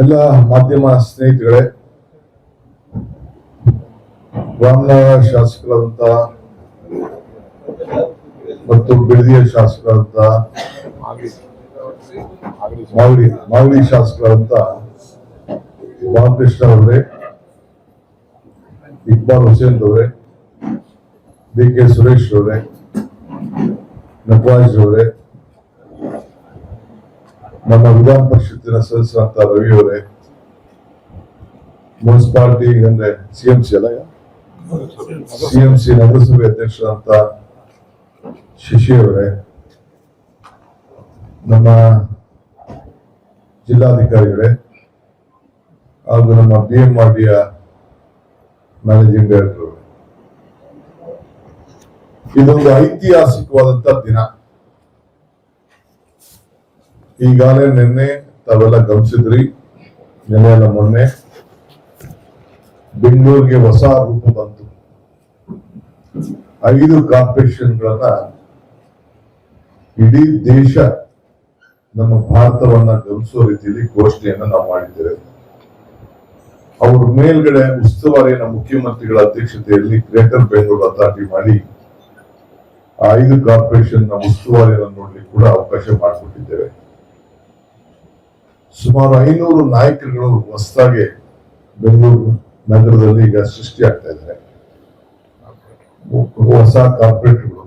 ಎಲ್ಲ ಮಾಧ್ಯಮ ಸ್ನೇಹಿತರೆ ರಾಮನಗರ ಶಾಸಕರಾದಂತ ಮತ್ತು ಬಿಡದಿಯ ಶಾಸಕರಾದಂತ ಮಾಗಡಿ ಮಾಗಡಿ ಶಾಸಕರಾದಂತ ಬಾಲಕೃಷ್ಣ ಅವರೇ, ಇಕ್ಬಾಲ್ ಹುಸೇನ್ ಅವರೇ, ಡಿ ಕೆ ಸುರೇಶ್ ಅವರೇ, ನಟರಾಜ್ ಅವರೇ ನಮ್ಮ ವಿಧಾನ ಪರಿಷತ್ತಿನ ಸದಸ್ಯರಂತ ರವಿ ಅವರೇ, ಮುನ್ಸಿಪಾಲಿಟಿ ಅಂದ್ರೆ ಸಿಎಂಸಿ ಅಲ್ಲ ಸಿಎಂಸಿ ನಗರಸಭೆ ಅಧ್ಯಕ್ಷರಂತ ಶಶಿ ಅವರೇ, ನಮ್ಮ ಜಿಲ್ಲಾಧಿಕಾರಿಗಳೇ, ಹಾಗೂ ನಮ್ಮ ಬಿ ಎಂ ಆರ್ ಡಿಯ ಮ್ಯಾನೇಜಿಂಗ್ ಡೈರೆಕ್ಟರ್ ಇದೊಂದು ಐತಿಹಾಸಿಕವಾದಂತ ದಿನ. ಈಗಾಗಲೇ ನಿನ್ನೆ ತಾವೆಲ್ಲ ಗಮನಿಸಿದ್ರಿ, ನಿನ್ನೆ ಅಲ್ಲ ಮೊನ್ನೆ ಬೆಂಗಳೂರಿಗೆ ಹೊಸ ರೂಪ ಬಂತು. ಐದು ಕಾರ್ಪೊರೇಷನ್ಗಳನ್ನ ಇಡೀ ದೇಶ ನಮ್ಮ ಭಾರತವನ್ನ ಗಮನಿಸುವ ರೀತಿಯಲ್ಲಿ ಘೋಷಣೆಯನ್ನ ನಾವು ಮಾಡಿದ್ದೇವೆ. ಅವ್ರ ಮೇಲ್ಗಡೆ ಉಸ್ತುವಾರಿಯನ್ನ ಮುಖ್ಯಮಂತ್ರಿಗಳ ಅಧ್ಯಕ್ಷತೆಯಲ್ಲಿ ಗ್ರೇಟರ್ ಬೆಂಗಳೂರು ಅಥಾರಿಟಿ ಮಾಡಿ ಐದು ಕಾರ್ಪೊರೇಷನ್ನ ಉಸ್ತುವಾರಿಯನ್ನು ನೋಡ್ಲಿಕ್ಕೆ ಕೂಡ ಅವಕಾಶ ಮಾಡಿಕೊಟ್ಟಿದ್ದೇವೆ. ಸುಮಾರು ಐನೂರು ನಾಯಕರುಗಳು ಹೊಸದಾಗಿ ಬೆಂಗಳೂರು ನಗರದಲ್ಲಿ ಈಗ ಸೃಷ್ಟಿ ಆಗ್ತಾ ಇದ್ದಾರೆ ಹೊಸ ಕಾರ್ಪೊರೇಟ್ಗಳು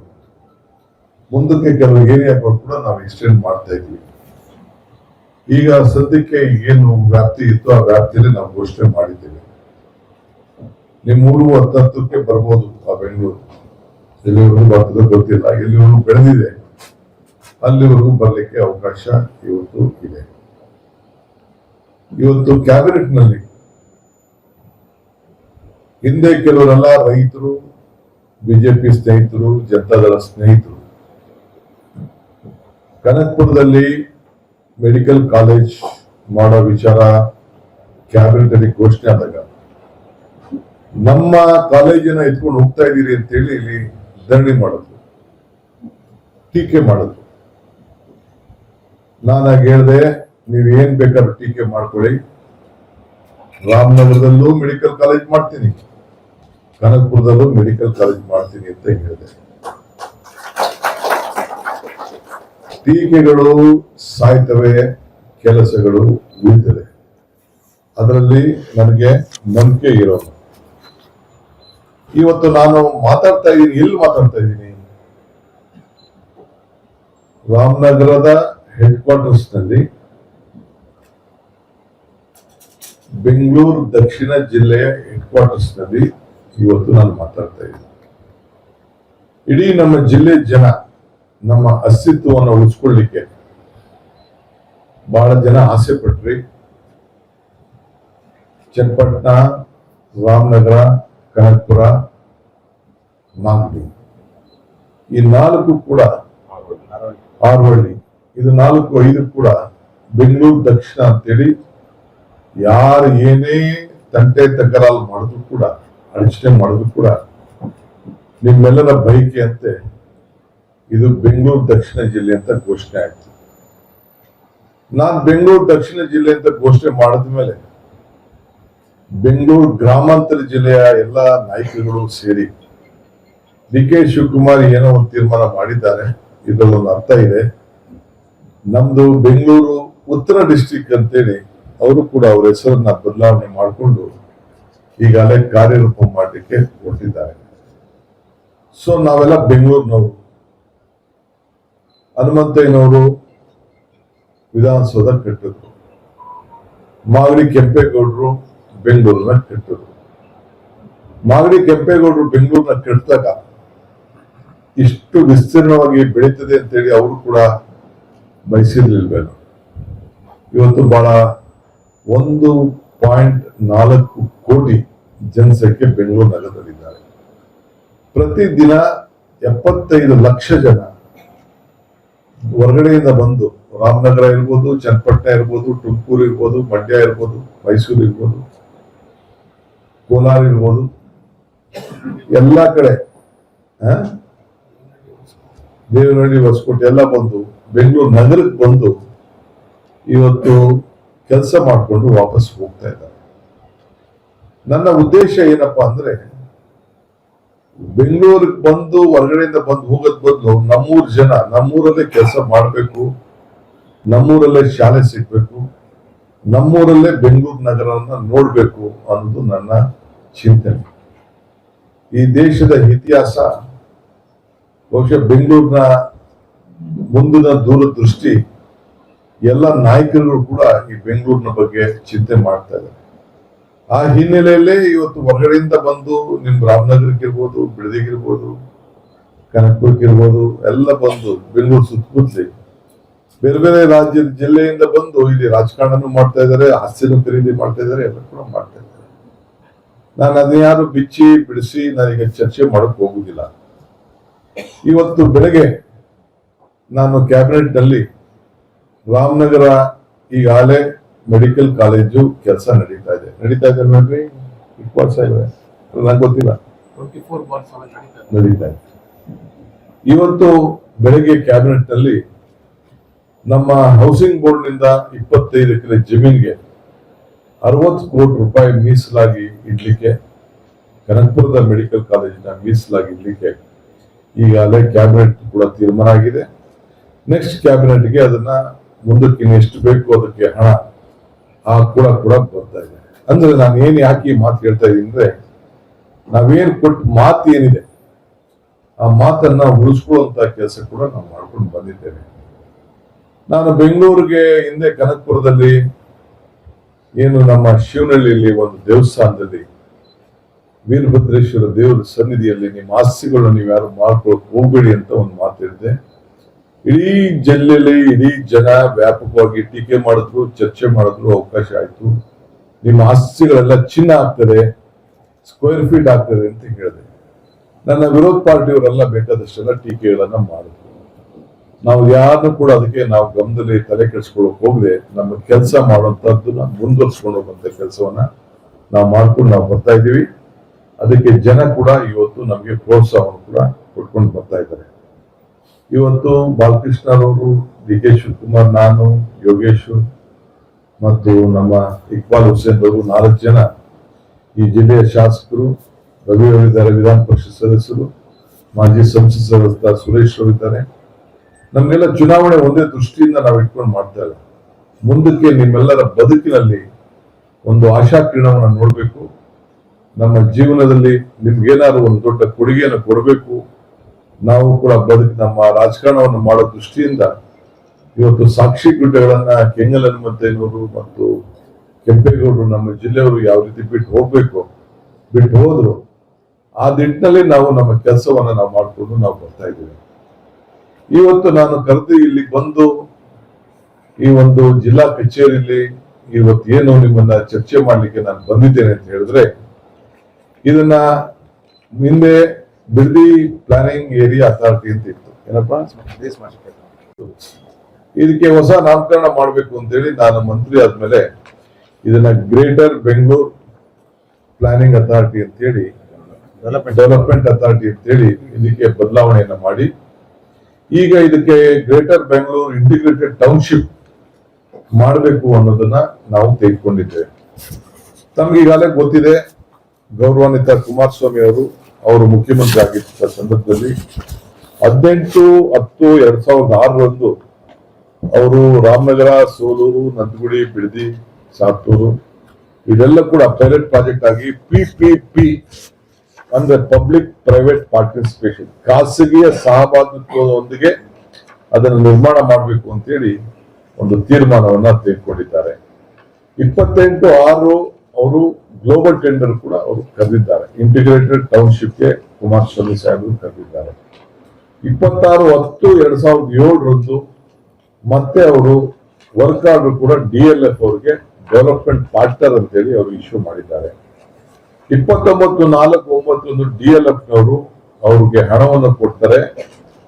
ಮುಂದಕ್ಕೆ ಕೆಲವು ಏರಿಯಾಗಳು ಕೂಡ ನಾವು ಎಕ್ಸ್ಟೆಂಡ್ ಮಾಡ್ತಾ ಇದ್ವಿ ಈಗ ಸದ್ಯಕ್ಕೆ ಏನು ವ್ಯಾಪ್ತಿ ಇತ್ತು ಆ ವ್ಯಾಪ್ತಿಯಲ್ಲಿ ನಾವು ಘೋಷಣೆ ಮಾಡಿದ್ದೇವೆ. ನಿಮ್ಮೂರು ಹತ್ತತ್ತಕ್ಕೆ ಬರ್ಬೋದು ಆ ಬೆಂಗಳೂರು. ಎಲ್ಲಿವರೆಗೂ ಬರ್ತದೆ ಗೊತ್ತಿಲ್ಲ. ಎಲ್ಲಿವರೆಗೂ ಬೆಳೆದಿದೆ, ಅಲ್ಲಿವರೆಗೂ ಬರಲಿಕ್ಕೆ ಅವಕಾಶ ಇವತ್ತು ಇದೆ. ಇವತ್ತು ಕ್ಯಾಬಿನೆಟ್ನಲ್ಲಿ ಹಿಂದೆ ಕೆಲವರೆಲ್ಲ ರೈತರು, ಬಿಜೆಪಿ ಸ್ನೇಹಿತರು, ಜನತಾದಳ ಸ್ನೇಹಿತರು, ಕನಕಪುರದಲ್ಲಿ ಮೆಡಿಕಲ್ ಕಾಲೇಜ್ ಮಾಡೋ ವಿಚಾರ ಕ್ಯಾಬಿನೆಟ್ ಅಲ್ಲಿ ಘೋಷಣೆ ಆದಾಗ, ನಮ್ಮ ಕಾಲೇಜಿನ ಎತ್ಕೊಂಡು ಹೋಗ್ತಾ ಇದ್ದೀರಿ ಅಂತೇಳಿ ಇಲ್ಲಿ ಧರಣಿ ಮಾಡಿದ್ರು, ಟೀಕೆ ಮಾಡಿದ್ರು. ನಾನಾಗ ಹೇಳಿದೆ ನೀವ್ ಏನ್ ಬೇಕಾದ್ರೂ ಟೀಕೆ ಮಾಡ್ಕೊಳ್ಳಿ. ರಾಮನಗರದಲ್ಲೂ ಮೆಡಿಕಲ್ ಕಾಲೇಜ್ ಮಾಡ್ತೀನಿ. ಕನಕಪುರದಲ್ಲೂ ಮೆಡಿಕಲ್ ಕಾಲೇಜ್ ಮಾಡ್ತೀನಿ ಅಂತ ಹೇಳಿದೆ. ಟೀಕೆಗಳು ಸಾಯ್ತವೆ, ಕೆಲಸಗಳು ಉಳಿತವೆ. ಅದರಲ್ಲಿ ನನಗೆ ನಂಬಿಕೆ ಇರೋದು. ಇವತ್ತು ನಾನು ಮಾತಾಡ್ತಾ ಇದ್ದೀನಿ, ಎಲ್ಲಿ ಮಾತಾಡ್ತಾ ಇದ್ದೀನಿ? ರಾಮನಗರದ ಹೆಡ್ ಕ್ವಾರ್ಟರ್ಸ್ನಲ್ಲಿ ಬೆಂಗಳೂರು ದಕ್ಷಿಣ ಜಿಲ್ಲೆಯ ಹೆಡ್ ಕ್ವಾರ್ಟರ್ಸ್ನಲ್ಲಿ ಇವತ್ತು ನಾನು ಮಾತಾಡ್ತಾ ಇದ್ದೀನಿ. ಇಡೀ ನಮ್ಮ ಜಿಲ್ಲೆ ಜನ ನಮ್ಮ ಅಸ್ತಿತ್ವವನ್ನು ಉಳಿಸ್ಕೊಳ್ಳಿಕ್ಕೆ ಬಹಳ ಜನ ಆಸೆ ಪಟ್ರಿ. ಚನ್ನಪಟ್ಟಣ ರಾಮನಗರ ಕನಕಪುರ ಮಾಗಡಿ ಈ ನಾಲ್ಕು ಕೂಡ ಆರ್ವಳ್ಳಿ. ಇದು ನಾಲ್ಕು ಐದು ಕೂಡ ಬೆಂಗಳೂರು ದಕ್ಷಿಣ ಅಂತೇಳಿ ಯಾರು ಏನೇ ತಂಟೆ ತಕರಾಲ್ ಮಾಡಿದ್ರು ಕೂಡ, ಅಡಚಣೆ ಮಾಡಿದ್ರು ಕೂಡ, ನಿಮ್ಮೆಲ್ಲರ ಬಯಕೆ ಅಂತೆ ಇದು ಬೆಂಗಳೂರು ದಕ್ಷಿಣ ಜಿಲ್ಲೆ ಅಂತ ಘೋಷಣೆ ಆಯ್ತು. ನಾನ್ ಬೆಂಗಳೂರು ದಕ್ಷಿಣ ಜಿಲ್ಲೆ ಅಂತ ಘೋಷಣೆ ಮಾಡಿದ ಮೇಲೆ ಬೆಂಗಳೂರು ಗ್ರಾಮಾಂತರ ಜಿಲ್ಲೆಯ ಎಲ್ಲ ನಾಯಕರುಗಳು ಸೇರಿ ಡಿ ಕೆ ಶಿವಕುಮಾರ್ ಏನೋ ಒಂದು ತೀರ್ಮಾನ ಮಾಡಿದ್ದಾರೆ. ಇದರಲ್ಲಿ ಒಂದು ಅರ್ಥ ಇದೆ. ನಮ್ದು ಬೆಂಗಳೂರು ಉತ್ತರ ಡಿಸ್ಟಿಕ್ ಅಂತೇಳಿ ಅವರು ಕೂಡ ಅವರ ಹೆಸರನ್ನ ಬದಲಾವಣೆ ಮಾಡಿಕೊಂಡು ಈಗಾಗಲೇ ಕಾರ್ಯರೂಪ ಮಾಡಲಿಕ್ಕೆ ಹೊರಟಿದ್ದಾರೆ. ಸೊ ನಾವೆಲ್ಲ ಬೆಂಗಳೂರಿನವರು. ಹನುಮಂತಯ್ಯನವರು ವಿಧಾನಸೌಧ ಕಟ್ಟಿದ್ರು ಮಾಗಡಿ ಕೆಂಪೇಗೌಡರು ಬೆಂಗಳೂರನ್ನ ಕಟ್ಟಿದ್ರು ಮಾಗಡಿ ಕೆಂಪೇಗೌಡರು ಬೆಂಗಳೂರನ್ನ ಕಟ್ಟಿದಾಗ ಇಷ್ಟು ವಿಸ್ತೀರ್ಣವಾಗಿ ಬೆಳೀತದೆ ಅಂತೇಳಿ ಅವರು ಕೂಡ ಬಯಸಿರ್ಲಿಲ್ವೇನು. ಇವತ್ತು ಬಹಳ ಒಂದು ಪಾಯಿಂಟ್ ನಾಲ್ಕು ಕೋಟಿ ಜನಸಂಖ್ಯೆ ಬೆಂಗಳೂರು ನಗರದಲ್ಲಿದ್ದಾರೆ ಪ್ರತಿದಿನ ಎಪ್ಪತ್ತೈದು ಲಕ್ಷ ಜನ ಹೊರಗಡೆಯಿಂದ ಬಂದು, ರಾಮನಗರ ಇರ್ಬೋದು, ಚನ್ನಪಟ್ಟಣ ಇರ್ಬೋದು, ತುಮಕೂರು ಇರ್ಬೋದು, ಮಂಡ್ಯ ಇರ್ಬೋದು, ಮೈಸೂರು ಇರ್ಬೋದು, ಕೋಲಾರ ಇರ್ಬೋದು, ಎಲ್ಲ ಕಡೆ? ದೇವನಹಳ್ಳಿ ಹೊಸಕೋಟೆ ಎಲ್ಲ ಬಂದು, ಬೆಂಗಳೂರು ನಗರಕ್ಕೆ ಬಂದು ಇವತ್ತು ಕೆಲಸ ಮಾಡಿಕೊಂಡು ವಾಪಸ್ ಹೋಗ್ತಾ ಇದ್ದಾರೆ. ನನ್ನ ಉದ್ದೇಶ ಏನಪ್ಪಾ ಅಂದ್ರೆ, ಬೆಂಗಳೂರಿಗೆ ಬಂದು, ಹೊರಗಡೆಯಿಂದ ಬಂದು ಹೋಗೋದ್ ಬದಲು ನಮ್ಮೂರ್ ಜನ, ನಮ್ಮೂರಲ್ಲೇ ಕೆಲಸ ಮಾಡಬೇಕು, ನಮ್ಮೂರಲ್ಲೇ ಶಾಲೆ ಸಿಗ್ಬೇಕು, ನಮ್ಮೂರಲ್ಲೇ ಬೆಂಗಳೂರು ನಗರವನ್ನ ನೋಡ್ಬೇಕು ಅನ್ನೋದು ನನ್ನ ಚಿಂತನೆ. ಈ ದೇಶದ ಇತಿಹಾಸ, ಬಹುಶಃ ಬೆಂಗಳೂರಿನ ಮುಂದಿನ ದೂರದೃಷ್ಟಿ ಎಲ್ಲ ನಾಯಕರುಗಳು ಕೂಡ ಈ ಬೆಂಗಳೂರಿನ ಬಗ್ಗೆ ಚಿಂತೆ ಮಾಡ್ತಾ ಇದ್ದಾರೆ. ಆ ಹಿನ್ನೆಲೆಯಲ್ಲೇ ಇವತ್ತು ಹೊರಗಡೆಯಿಂದ ಬಂದು ನಿಮ್ ರಾಮನಗರಕ್ಕಿರ್ಬೋದು ಬಿಡದಿಗಿರ್ಬೋದು ಕನಕಪುರಕ್ಕಿರ್ಬೋದು ಎಲ್ಲ ಬಂದು ಬೆಂಗಳೂರು ಸುತ್ತಮುತ್ತಲಿ ಬೇರೆ ಬೇರೆ ರಾಜ್ಯದ ಜಿಲ್ಲೆಯಿಂದ ಬಂದು ಇಲ್ಲಿ ರಾಜಕಾರಣನೂ ಮಾಡ್ತಾ ಇದ್ದಾರೆ, ಹಾಸ್ಯನೂ ಖರೀದಿ ಮಾಡ್ತಾ ಇದ್ದಾರೆ, ಎಲ್ಲ ಕೂಡ ಮಾಡ್ತಾ ಇದ್ದಾರೆ. ನಾನು ಅದನ್ನ ಯಾರು ಬಿಚ್ಚಿ, ಬಿಡಿಸಿ ನನಗೆ ಚರ್ಚೆ ಮಾಡಕ್ ಹೋಗುದಿಲ್ಲ. ಇವತ್ತು ಬೆಳಗ್ಗೆ ನಾನು ಕ್ಯಾಬಿನೆಟ್ನಲ್ಲಿ ರಾಮನಗರ ಈಗಾಗಲೇ ಮೆಡಿಕಲ್ ಕಾಲೇಜು ಕೆಲಸ ನಡೀತಾ ಇದೆ. ನಡೀತಾ ಇದೆ ನೋಡ್ರಿ? ಇಕ್ಬಾಲ್ ಸಾಹೇಬ್ರೆ ನಂಗೆ ಗೊತ್ತಿಲ್ಲ. ನಡೀತಾ ಇದೆ. ಇವತ್ತು ಬೆಳಗ್ಗೆ ಕ್ಯಾಬಿನೆಟ್ನಲ್ಲಿ ನಮ್ಮ ಹೌಸಿಂಗ್ ಬೋರ್ಡ್ನಿಂದ ಇಪ್ಪತ್ತೈದು ಎಕರೆ ಜಮೀನಿಗೆ ಅರವತ್ತು ಕೋಟಿ ರೂಪಾಯಿ ಮೀಸಲಾಗಿ ಇಡ್ಲಿಕ್ಕೆ ಕನಕಪುರದ ಮೆಡಿಕಲ್ ಕಾಲೇಜಿನ ಮೀಸಲಾಗಿ ಇಡ್ಲಿಕ್ಕೆ ಈಗಾಗಲೇ ಕ್ಯಾಬಿನೆಟ್ ಕೂಡ ತೀರ್ಮಾನ ಆಗಿದೆ. ನೆಕ್ಸ್ಟ್ ಕ್ಯಾಬಿನೆಟ್ಗೆ ಅದನ್ನ ಮುಂದಕ್ಕೆ ಎಷ್ಟು ಬೇಕು ಅದಕ್ಕೆ ಹಣ, ಆ ಕೂಡ ಕೂಡ ಬರ್ತಾ ಇದೆ. ಅಂದ್ರೆ ನಾನು ಏನ್ ಯಾಕೆ ಮಾತು ಹೇಳ್ತಾ ಇದ್ದೀನಿ ಅಂದ್ರೆ, ನಾವೇನ್ ಕೊಟ್ಟ ಮಾತು ಏನಿದೆ, ಆ ಮಾತನ್ನ ಉಳಿಸ್ಕೊಳ್ಳುವಂತ ಕೆಲಸ ಕೂಡ ನಾವು ಮಾಡ್ಕೊಂಡು ಬಂದಿದ್ದೇವೆ. ನಾನು ಬೆಂಗಳೂರಿಗೆ ಹಿಂದೆ ಕನಕಪುರದಲ್ಲಿ, ಏನು ನಮ್ಮ ಶಿವನಹಳ್ಳಿಯಲ್ಲಿ ಒಂದು ದೇವಸ್ಥಾನದಲ್ಲಿ, ವೀರಭದ್ರೇಶ್ವರ ದೇವರ ಸನ್ನಿಧಿಯಲ್ಲಿ ನಿಮ್ಮ ಆಸ್ತಿಗಳನ್ನ ನೀವು ಯಾರು ಮಾಡ್ಕೊಳಕ್ ಹೋಗ್ಬೇಡಿ ಅಂತ ಒಂದು ಮಾತು ಹೇಳಿದೆ. ಇಡೀ ಜಿಲ್ಲೆಯಲ್ಲಿ ಇಡೀ ಜನ ವ್ಯಾಪಕವಾಗಿ ಟೀಕೆ ಮಾಡಿದ್ರು, ಚರ್ಚೆ ಮಾಡಿದ್ರು, ಅವಕಾಶ ಆಯ್ತು. ನಿಮ್ಮ ಆಸ್ತಿಗಳೆಲ್ಲ ಚಿನ್ನ ಆಗ್ತದೆ ಸ್ಕ್ವೇರ್ ಫೀಟ್ ಆಗ್ತದೆ ಅಂತ ಹೇಳಿದೆ. ನನ್ನ ವಿರೋಧ ಪಾರ್ಟಿಯವರೆಲ್ಲ ಬೇಕಾದಷ್ಟೆಲ್ಲ ಟೀಕೆಗಳನ್ನ ಮಾಡಿದ್ರು. ನಾವು ಯಾರನ್ನು ಕೂಡ ಅದಕ್ಕೆ ನಾವು ಗಮನದಲ್ಲಿ ತಲೆ ಕೆಡಿಸ್ಕೊಳ್ಳೋಕೆ ಹೋಗದೆ ನಮ್ಮ ಕೆಲಸ ಮಾಡುವಂತದ್ದನ್ನ ಮುಂದುವರ್ಸ್ಕೊಂಡು ಹೋಗುವಂತ ಕೆಲಸವನ್ನ ನಾವು ಮಾಡ್ಕೊಂಡು ನಾವು ಬರ್ತಾ ಇದ್ದೀವಿ. ಅದಕ್ಕೆ ಜನ ಕೂಡ ಇವತ್ತು ನಮಗೆ ಪ್ರೋತ್ಸಾಹವನ್ನು ಕೂಡ ಕೊಟ್ಕೊಂಡು ಬರ್ತಾ ಇದ್ದಾರೆ. ಇವತ್ತು ಬಾಲಕೃಷ್ಣರವರು ಡಿ ಕೆ ಶಿವಕುಮಾರ್, ನಾನು, ಯೋಗೇಶ್ ಮತ್ತು ನಮ್ಮ ಇಕ್ಬಾಲ್ ಹುಸೇನ್ ಅವರು ನಾಲ್ಕು ಜನ ಈ ಜಿಲ್ಲೆಯ ಶಾಸಕರು, ರವಿ ಅವರಿದ್ದಾರೆ ವಿಧಾನ ಪರಿಷತ್ ಸದಸ್ಯರು, ಮಾಜಿ ಸಂಸತ್ ಸದಸ್ಯ ಸುರೇಶ್ ಅವರಿದ್ದಾರೆ ನಮಗೆಲ್ಲ ಚುನಾವಣೆ ಒಂದೇ ದೃಷ್ಟಿಯಿಂದ ನಾವು ಇಟ್ಕೊಂಡು ಮಾಡ್ತಾ ಇಲ್ಲ ಮುಂದಕ್ಕೆ ನಿಮ್ಮೆಲ್ಲರ ಬದುಕಿನಲ್ಲಿ ಒಂದು ಆಶಾ ಕಿರಣವನ್ನು ನೋಡಬೇಕು. ನಮ್ಮ ಜೀವನದಲ್ಲಿ ನಿಮ್ಗೇನಾದ್ರು ಒಂದು ದೊಡ್ಡ ಕೊಡುಗೆಯನ್ನು ಕೊಡಬೇಕು. ನಾವು ಕೂಡ ಬದುಕು ನಮ್ಮ ರಾಜಕಾರಣವನ್ನು ಮಾಡೋ ದೃಷ್ಟಿಯಿಂದ ಇವತ್ತು ಸಾಕ್ಷಿ ಗುಡ್ಡೆಗಳನ್ನ ಕೆಂಗಲ್ ಹನುಮಂತಯ್ಯನವರು ಮತ್ತು ಕೆಂಪೇಗೌಡರು ನಮ್ಮ ಜಿಲ್ಲೆಯವರು ಯಾವ ರೀತಿ ಬಿಟ್ಟು ಹೋಗ್ಬೇಕು, ಬಿಟ್ಟು ಹೋದ್ರು, ಆ ನಿಟ್ಟಿನಲ್ಲಿ ನಾವು ನಮ್ಮ ಕೆಲಸವನ್ನ ನಾವು ಮಾಡಿಕೊಂಡು ನಾವು ಬರ್ತಾ ಇದ್ದೀವಿ. ಇವತ್ತು ನಾನು ಕರೆದು ಇಲ್ಲಿ ಬಂದು ಈ ಒಂದು ಜಿಲ್ಲಾ ಕಚೇರಿಯಲ್ಲಿ ಇವತ್ತು ಏನು ನಿಮ್ಮನ್ನ ಚರ್ಚೆ ಮಾಡ್ಲಿಕ್ಕೆ ನಾನು ಬಂದಿದ್ದೇನೆ ಅಂತ ಹೇಳಿದ್ರೆ, ಇದನ್ನ ಹಿಂದೆ ಬಿಡದಿ ಪ್ಲಾನಿಂಗ್ ಏರಿಯಾ ಅಥಾರಿಟಿ ಅಂತ ಇತ್ತು. ಏನಪ್ಪಾ? ಇದಕ್ಕೆ ಹೊಸ ನಾಮಕರಣ ಮಾಡಬೇಕು ಅಂತೇಳಿ ನಾನು ಮಂತ್ರಿ ಆದ್ಮೇಲೆ ಇದನ್ನ ಗ್ರೇಟರ್ ಬೆಂಗಳೂರು ಪ್ಲಾನಿಂಗ್ ಅಥಾರಿಟಿ ಅಂತ ಹೇಳಿ ಡೆವಲಪ್ಮೆಂಟ್ ಅಥಾರಿಟಿ ಅಂತ ಹೇಳಿ ಇದಕ್ಕೆ ಬದಲಾವಣೆಯನ್ನ ಮಾಡಿ. ಈಗ ಇದಕ್ಕೆ ಗ್ರೇಟರ್ ಬೆಂಗಳೂರು ಇಂಟಿಗ್ರೇಟೆಡ್ ಟೌನ್ಶಿಪ್ ಮಾಡಬೇಕು ಅನ್ನೋದನ್ನ ನಾವು ತೆಗೆದುಕೊಂಡಿದ್ದೇವೆ. ತಮ್ಗೆ ಈಗಾಗಲೇ ಗೊತ್ತಿದೆ ಗೌರವಾನ್ವಿತ ಕುಮಾರಸ್ವಾಮಿ ಅವರು ಅವರು ಮುಖ್ಯಮಂತ್ರಿ ಆಗಿದ್ದ ಸಂದರ್ಭದಲ್ಲಿ ಹದಿನೆಂಟು ಹತ್ತು ಎರಡ್ ಸಾವಿರದ ಆರರಂದು ಅವರು ರಾಮನಗರ, ಸೋಲೂರು, ನಂದಗುಡಿ, ಬಿಡದಿ ಸಾತೂರು ಇದೆಲ್ಲ ಕೂಡ ಪೈಲಟ್ ಪ್ರಾಜೆಕ್ಟ್ ಆಗಿ ಪಿ ಅಂದ್ರೆ ಪಬ್ಲಿಕ್ ಪ್ರೈವೇಟ್ ಪಾರ್ಟಿಸಿಪೇಷನ್ ಖಾಸಗಿಯ ಸಹಭಾಗಿತ್ವದೊಂದಿಗೆ ಅದನ್ನು ನಿರ್ಮಾಣ ಮಾಡಬೇಕು ಅಂತೇಳಿ ಒಂದು ತೀರ್ಮಾನವನ್ನ ತೆಗೆದುಕೊಂಡಿದ್ದಾರೆ. ಇಪ್ಪತ್ತೆಂಟು ಆರು ಅವರು ಗ್ಲೋಬಲ್ ಟೆಂಡರ್ ಕೂಡ ಅವರು ಕರೆದಿದ್ದಾರೆ. ಇಂಟಿಗ್ರೇಟೆಡ್ ಟೌನ್ಶಿಪ್ಗೆ ಕುಮಾರಸ್ವಾಮಿ ಸಾಹೇಬರು ಕರೆದಿದ್ದಾರೆ. ಇಪ್ಪತ್ತಾರು ಹತ್ತು ಎರಡ್ ಸಾವಿರದ ಏಳರಂದು ಮತ್ತೆ ಅವರು ವರ್ಕ್ ಆರ್ಡರ್ ಕೂಡ ಡಿ ಎಲ್ ಎಫ್ ಅವರಿಗೆ ಡೆವಲಪ್ಮೆಂಟ್ ಪಾರ್ಟ್ನರ್ ಅಂತೇಳಿ ಅವರು ಇಶ್ಯೂ ಮಾಡಿದ್ದಾರೆ. ಇಪ್ಪತ್ತೊಂಬತ್ತು, ನಾಲ್ಕು, ಒಂಬತ್ತೊಂದು ಡಿ ಎಲ್ ಎಫ್ ನವರು ಅವ್ರಿಗೆ ಹಣವನ್ನು ಕೊಡ್ತಾರೆ.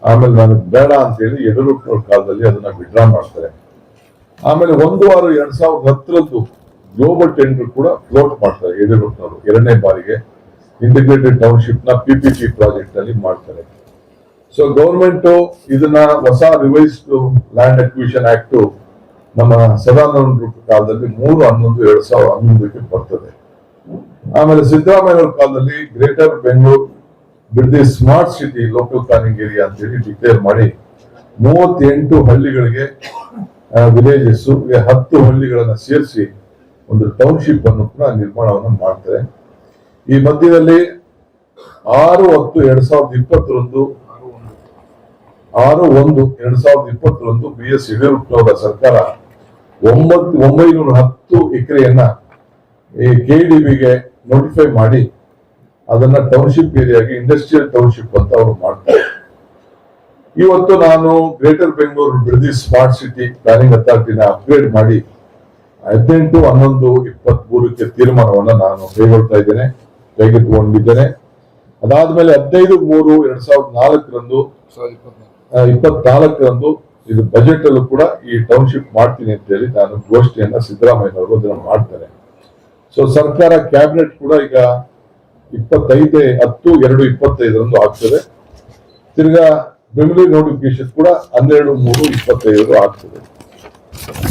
ಆಮೇಲೆ ನನಗೆ ಬೇಡ ಅಂತೇಳಿ ಯಡಿಯೂರಪ್ಪನವ್ರ ಕಾಲದಲ್ಲಿ ಅದನ್ನ ವಿಡ್ರಾ ಮಾಡ್ತಾರೆ. ಆಮೇಲೆ ಒಂದು ವಾರ ಎರಡ್ ಸಾವಿರದ ಹತ್ತರಂದು ಗ್ಲೋಬಲ್ ಟೆಂಡರ್ ಕೂಡ ಫ್ಲೋಟ್ ಮಾಡ್ತಾರೆ. ಯಡಿಯೂರಪ್ಪನವರು ಎರಡನೇ ಬಾರಿಗೆ ಇಂಟಿಗ್ರೇಟೆಡ್ ಟೌನ್ಶಿಪ್ನ ಪಿಪಿಪಿ ಪ್ರಾಜೆಕ್ಟ್ ಅಲ್ಲಿ ಮಾಡ್ತಾರೆ. ಸೊ ಗೌರ್ಮೆಂಟ್ ಇದನ್ನ ಹೊಸ ರಿವೈಸ್ಡ್ ಲ್ಯಾಂಡ್ ಅಕ್ವಿಷನ್ ಆಕ್ಟ್ ನಮ್ಮ ಸದಾನಂದ ಕಾಲದಲ್ಲಿ ಮೂರು ಹನ್ನೊಂದು, ಎರಡ್ ಸಾವಿರದ ಹನ್ನೊಂದಕ್ಕೆ ಬರ್ತದೆ. ಆಮೇಲೆ ಸಿದ್ದರಾಮಯ್ಯ ಕಾಲದಲ್ಲಿ greater Bengaluru Bidadi smart city local planning area ಅಂತೇಳಿ ಡಿಕ್ಲೇರ್ ಮಾಡಿ ಮೂವತ್ತೆಂಟು ಹಳ್ಳಿಗಳಿಗೆ ವಿಲೇಜಸ್ ಹತ್ತು ಹಳ್ಳಿಗಳನ್ನ ಸೇರಿಸಿ ಒಂದು ಟೌನ್ಶಿಪ್ ಅನ್ನು ಕೂಡ ನಿರ್ಮಾಣವನ್ನು ಮಾಡ್ತಾರೆ ಈ ಮಧ್ಯದಲ್ಲಿ ಆರು ಹತ್ತು ಎರಡ್ ಸಾವಿರದ ಇಪ್ಪತ್ತರಂದು ಆರು ಒಂದು ಎರಡ್ ಸಾವಿರದ ಇಪ್ಪತ್ತರಂದು ಬಿ ಎಸ್ ಯಡಿಯೂರಪ್ಪನವರ ಸರ್ಕಾರ ಒಂಬತ್ತು ಒಂಬೈನೂರ ಹತ್ತು ಎಕರೆಯನ್ನ ಈ ಕೆ ಡಿ ಬಿಗೆ ನೋಟಿಫೈ ಮಾಡಿ ಅದನ್ನ ಟೌನ್ಶಿಪ್ ಏರಿಯಾಗಿ ಇಂಡಸ್ಟ್ರಿಯಲ್ ಟೌನ್ಶಿಪ್ ಅಂತ ಅವರು ಮಾಡ್ತಾರೆ. ಇವತ್ತು ನಾನು greater Bengaluru British smart city planning ಅಥಾರಿಟಿನ upgrade ಮಾಡಿ ಹದಿನೆಂಟು, ಹನ್ನೊಂದು ಇಪ್ಪತ್ತ್ ಮೂರಕ್ಕೆ ತೀರ್ಮಾನವನ್ನ ನಾನು ಕೈಗೊಳ್ತಾ ಇದ್ದೇನೆ, ಕೈಗೆತ್ತಿಕೊಂಡಿದ್ದೇನೆ. ಅದಾದ್ಮೇಲೆ ಹದಿನೈದು, ಮೂರು, ಎರಡ್ ಸಾವಿರದ ನಾಲ್ಕರಂದು ಇಪ್ಪತ್ನಾಲ್ಕರಂದು ಇದು ಬಜೆಟ್ ಅಲ್ಲೂ ಕೂಡ ಈ ಟೌನ್ಶಿಪ್ ಮಾಡ್ತೀನಿ ಅಂತ ಹೇಳಿ ನಾನು ಗೋಷ್ಠಿಯನ್ನ ಸಿದ್ದರಾಮಯ್ಯ ಅವರು ಅದನ್ನ ಮಾಡ್ತಾರೆ. ಸೊ ಸರ್ಕಾರ ಕ್ಯಾಬಿನೆಟ್ ಕೂಡ ಈಗ ಇಪ್ಪತ್ತೈದೇ, ಹತ್ತು, ಎರಡು, ಇಪ್ಪತ್ತೈದರಂದು ಆಗ್ತದೆ. ತಿರ್ಗಾ ಬೆಂಗಳೂರು ನೋಟಿಫಿಕೇಶನ್ ಕೂಡ ಹನ್ನೆರಡು, ಮೂರು ಇಪ್ಪತ್ತೈದು ಆಗ್ತದೆ.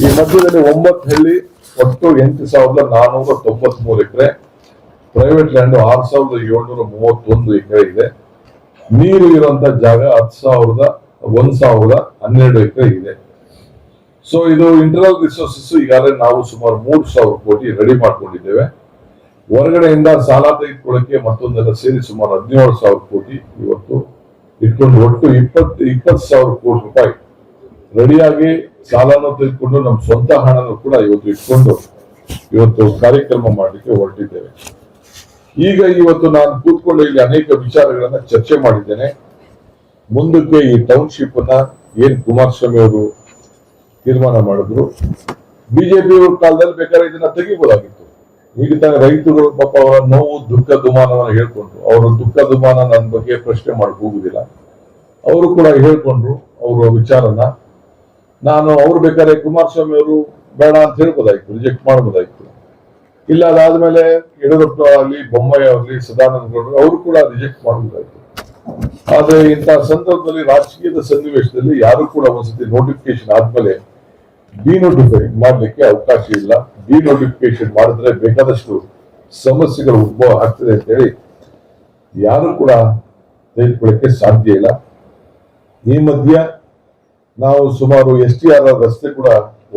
ಈ ಮಧ್ಯದಲ್ಲಿ ಒಂಬತ್ತು ಹಳ್ಳಿ ಒಟ್ಟು ಎಂಟು ಸಾವಿರದ ನಾನೂರ ತೊಂಬತ್ ಮೂರು ಎಕರೆ. ಪ್ರೈವೇಟ್ ಲ್ಯಾಂಡ್ ಆರು ಸಾವಿರದ ಏಳ್ನೂರ ಮೂವತ್ತೊಂದು ಎಕರೆ ಇದೆ. ನೀರು ಇರುವಂತ ಜಾಗ ಹತ್ತು ಸಾವಿರದ, ಒಂದ್ ಸಾವಿರದ ಹನ್ನೆರಡು ಎಕರೆ ಇದೆ. ಸೊ ಇದು ಇಂಟರ್ನಲ್ ರಿಸೋರ್ಸಸ್ ಈಗಾಗಲೇ ನಾವು ಸುಮಾರು ಮೂರು ಸಾವಿರ ಕೋಟಿ ರೆಡಿ ಮಾಡ್ಕೊಂಡಿದ್ದೇವೆ. ಹೊರಗಡೆಯಿಂದ ಸಾಲ ತೆಗೆದುಕೊಳ್ಳಕ್ಕೆ ಮತ್ತೊಂದೆಲ್ಲ ಸೇರಿ ಸುಮಾರು ಹದಿನೇಳು ಸಾವಿರ ಕೋಟಿ ಇವತ್ತು ಇಟ್ಕೊಂಡು ಒಟ್ಟು ಇಪ್ಪತ್ತು ಇಪ್ಪತ್ತು ಸಾವಿರ ಕೋಟಿ ರೂಪಾಯಿ ರೆಡಿಯಾಗಿ ಸಾಲನ ತೆಗೆದುಕೊಂಡು ನಮ್ಮ ಸ್ವಂತ ಹಣನೂ ಕೂಡ ಇವತ್ತು ಇಟ್ಕೊಂಡು ಇವತ್ತು ಕಾರ್ಯಕ್ರಮ ಮಾಡಲಿಕ್ಕೆ ಹೊರಟಿದ್ದೇವೆ. ಈಗ ಇವತ್ತು ನಾನು ಕೂತ್ಕೊಂಡು ಇಲ್ಲಿ ಅನೇಕ ವಿಚಾರಗಳನ್ನ ಚರ್ಚೆ ಮಾಡಿದ್ದೇನೆ. ಮುಂದಕ್ಕೆ ಈ ಟೌನ್ಶಿಪ್ ಅನ್ನ ಏನ್ ಕುಮಾರಸ್ವಾಮಿ ಅವರು ತೀರ್ಮಾನ ಮಾಡಿದ್ರು? ಬಿಜೆಪಿ ಅವ್ರ ಕಾಲದಲ್ಲಿ ಬೇಕಾದ್ರೆ ಇದನ್ನ ತೆಗಿಬೋದಾಗಿತ್ತು ಈಗ ತಾನೇ ರೈತರು ಪಾಪ ಅವರ ನೋವು, ದುಃಖ, ದುಮಾನವನ್ನು ಹೇಳ್ಕೊಂಡ್ರು. ಅವರ ದುಃಖ, ದುಮಾನ ನನ್ನ ಬಗ್ಗೆ ಪ್ರಶ್ನೆ ಮಾಡಕ್ ಹೋಗುದಿಲ್ಲ. ಅವರು ಕೂಡ ಹೇಳ್ಕೊಂಡ್ರು ಅವರ ವಿಚಾರನ. ನಾನು ಅವ್ರು ಬೇಕಾದ್ರೆ ಕುಮಾರಸ್ವಾಮಿ ಅವರು ಬೇಡ ಅಂತ ಹೇಳ್ಬೋದಾಯ್ತು ರಿಜೆಕ್ಟ್ ಮಾಡ್ಬೋದಾಯ್ತು. ಇಲ್ಲ ಅದಾದ್ಮೇಲೆ ಯಡಿಯೂರಪ್ಪ ಆಗಲಿ, ಬೊಮ್ಮಾಯಿ ಆಗಲಿ, ಸದಾನಂದ ಗೌಡರು ಅವರು ಕೂಡ ರಿಜೆಕ್ಟ್ ಮಾಡಬಹುದಾಯ್ತು ಆದ್ರೆ ಇಂತಹ ಸಂದರ್ಭದಲ್ಲಿ ರಾಜಕೀಯದ ಸನ್ನಿವೇಶದಲ್ಲಿ ಯಾರು ಕೂಡ ಒಂದ್ಸತಿ ನೋಟಿಫಿಕೇಶನ್ ಆದ್ಮೇಲೆ ಡಿನೋಟಿಫೈ ಮಾಡ್ಲಿಕ್ಕೆ ಅವಕಾಶ ಇಲ್ಲ. ಡಿನೋಟಿಫಿಕೇಶನ್ ಮಾಡಿದ್ರೆ ಬೇಕಾದಷ್ಟು ಸಮಸ್ಯೆಗಳು ಉದ್ಭವ ಆಗ್ತದೆ ಅಂತ ಹೇಳಿ ಯಾರು ಕೂಡ ತೆಗೆದುಕೊಳ್ಳಕ್ಕೆ ಸಾಧ್ಯ ಇಲ್ಲ. ಈ ಮಧ್ಯ ನಾವು ಸುಮಾರು ಎಸ್ ಟಿ ಆರ್ ರಸ್ತೆ ಕೂಡ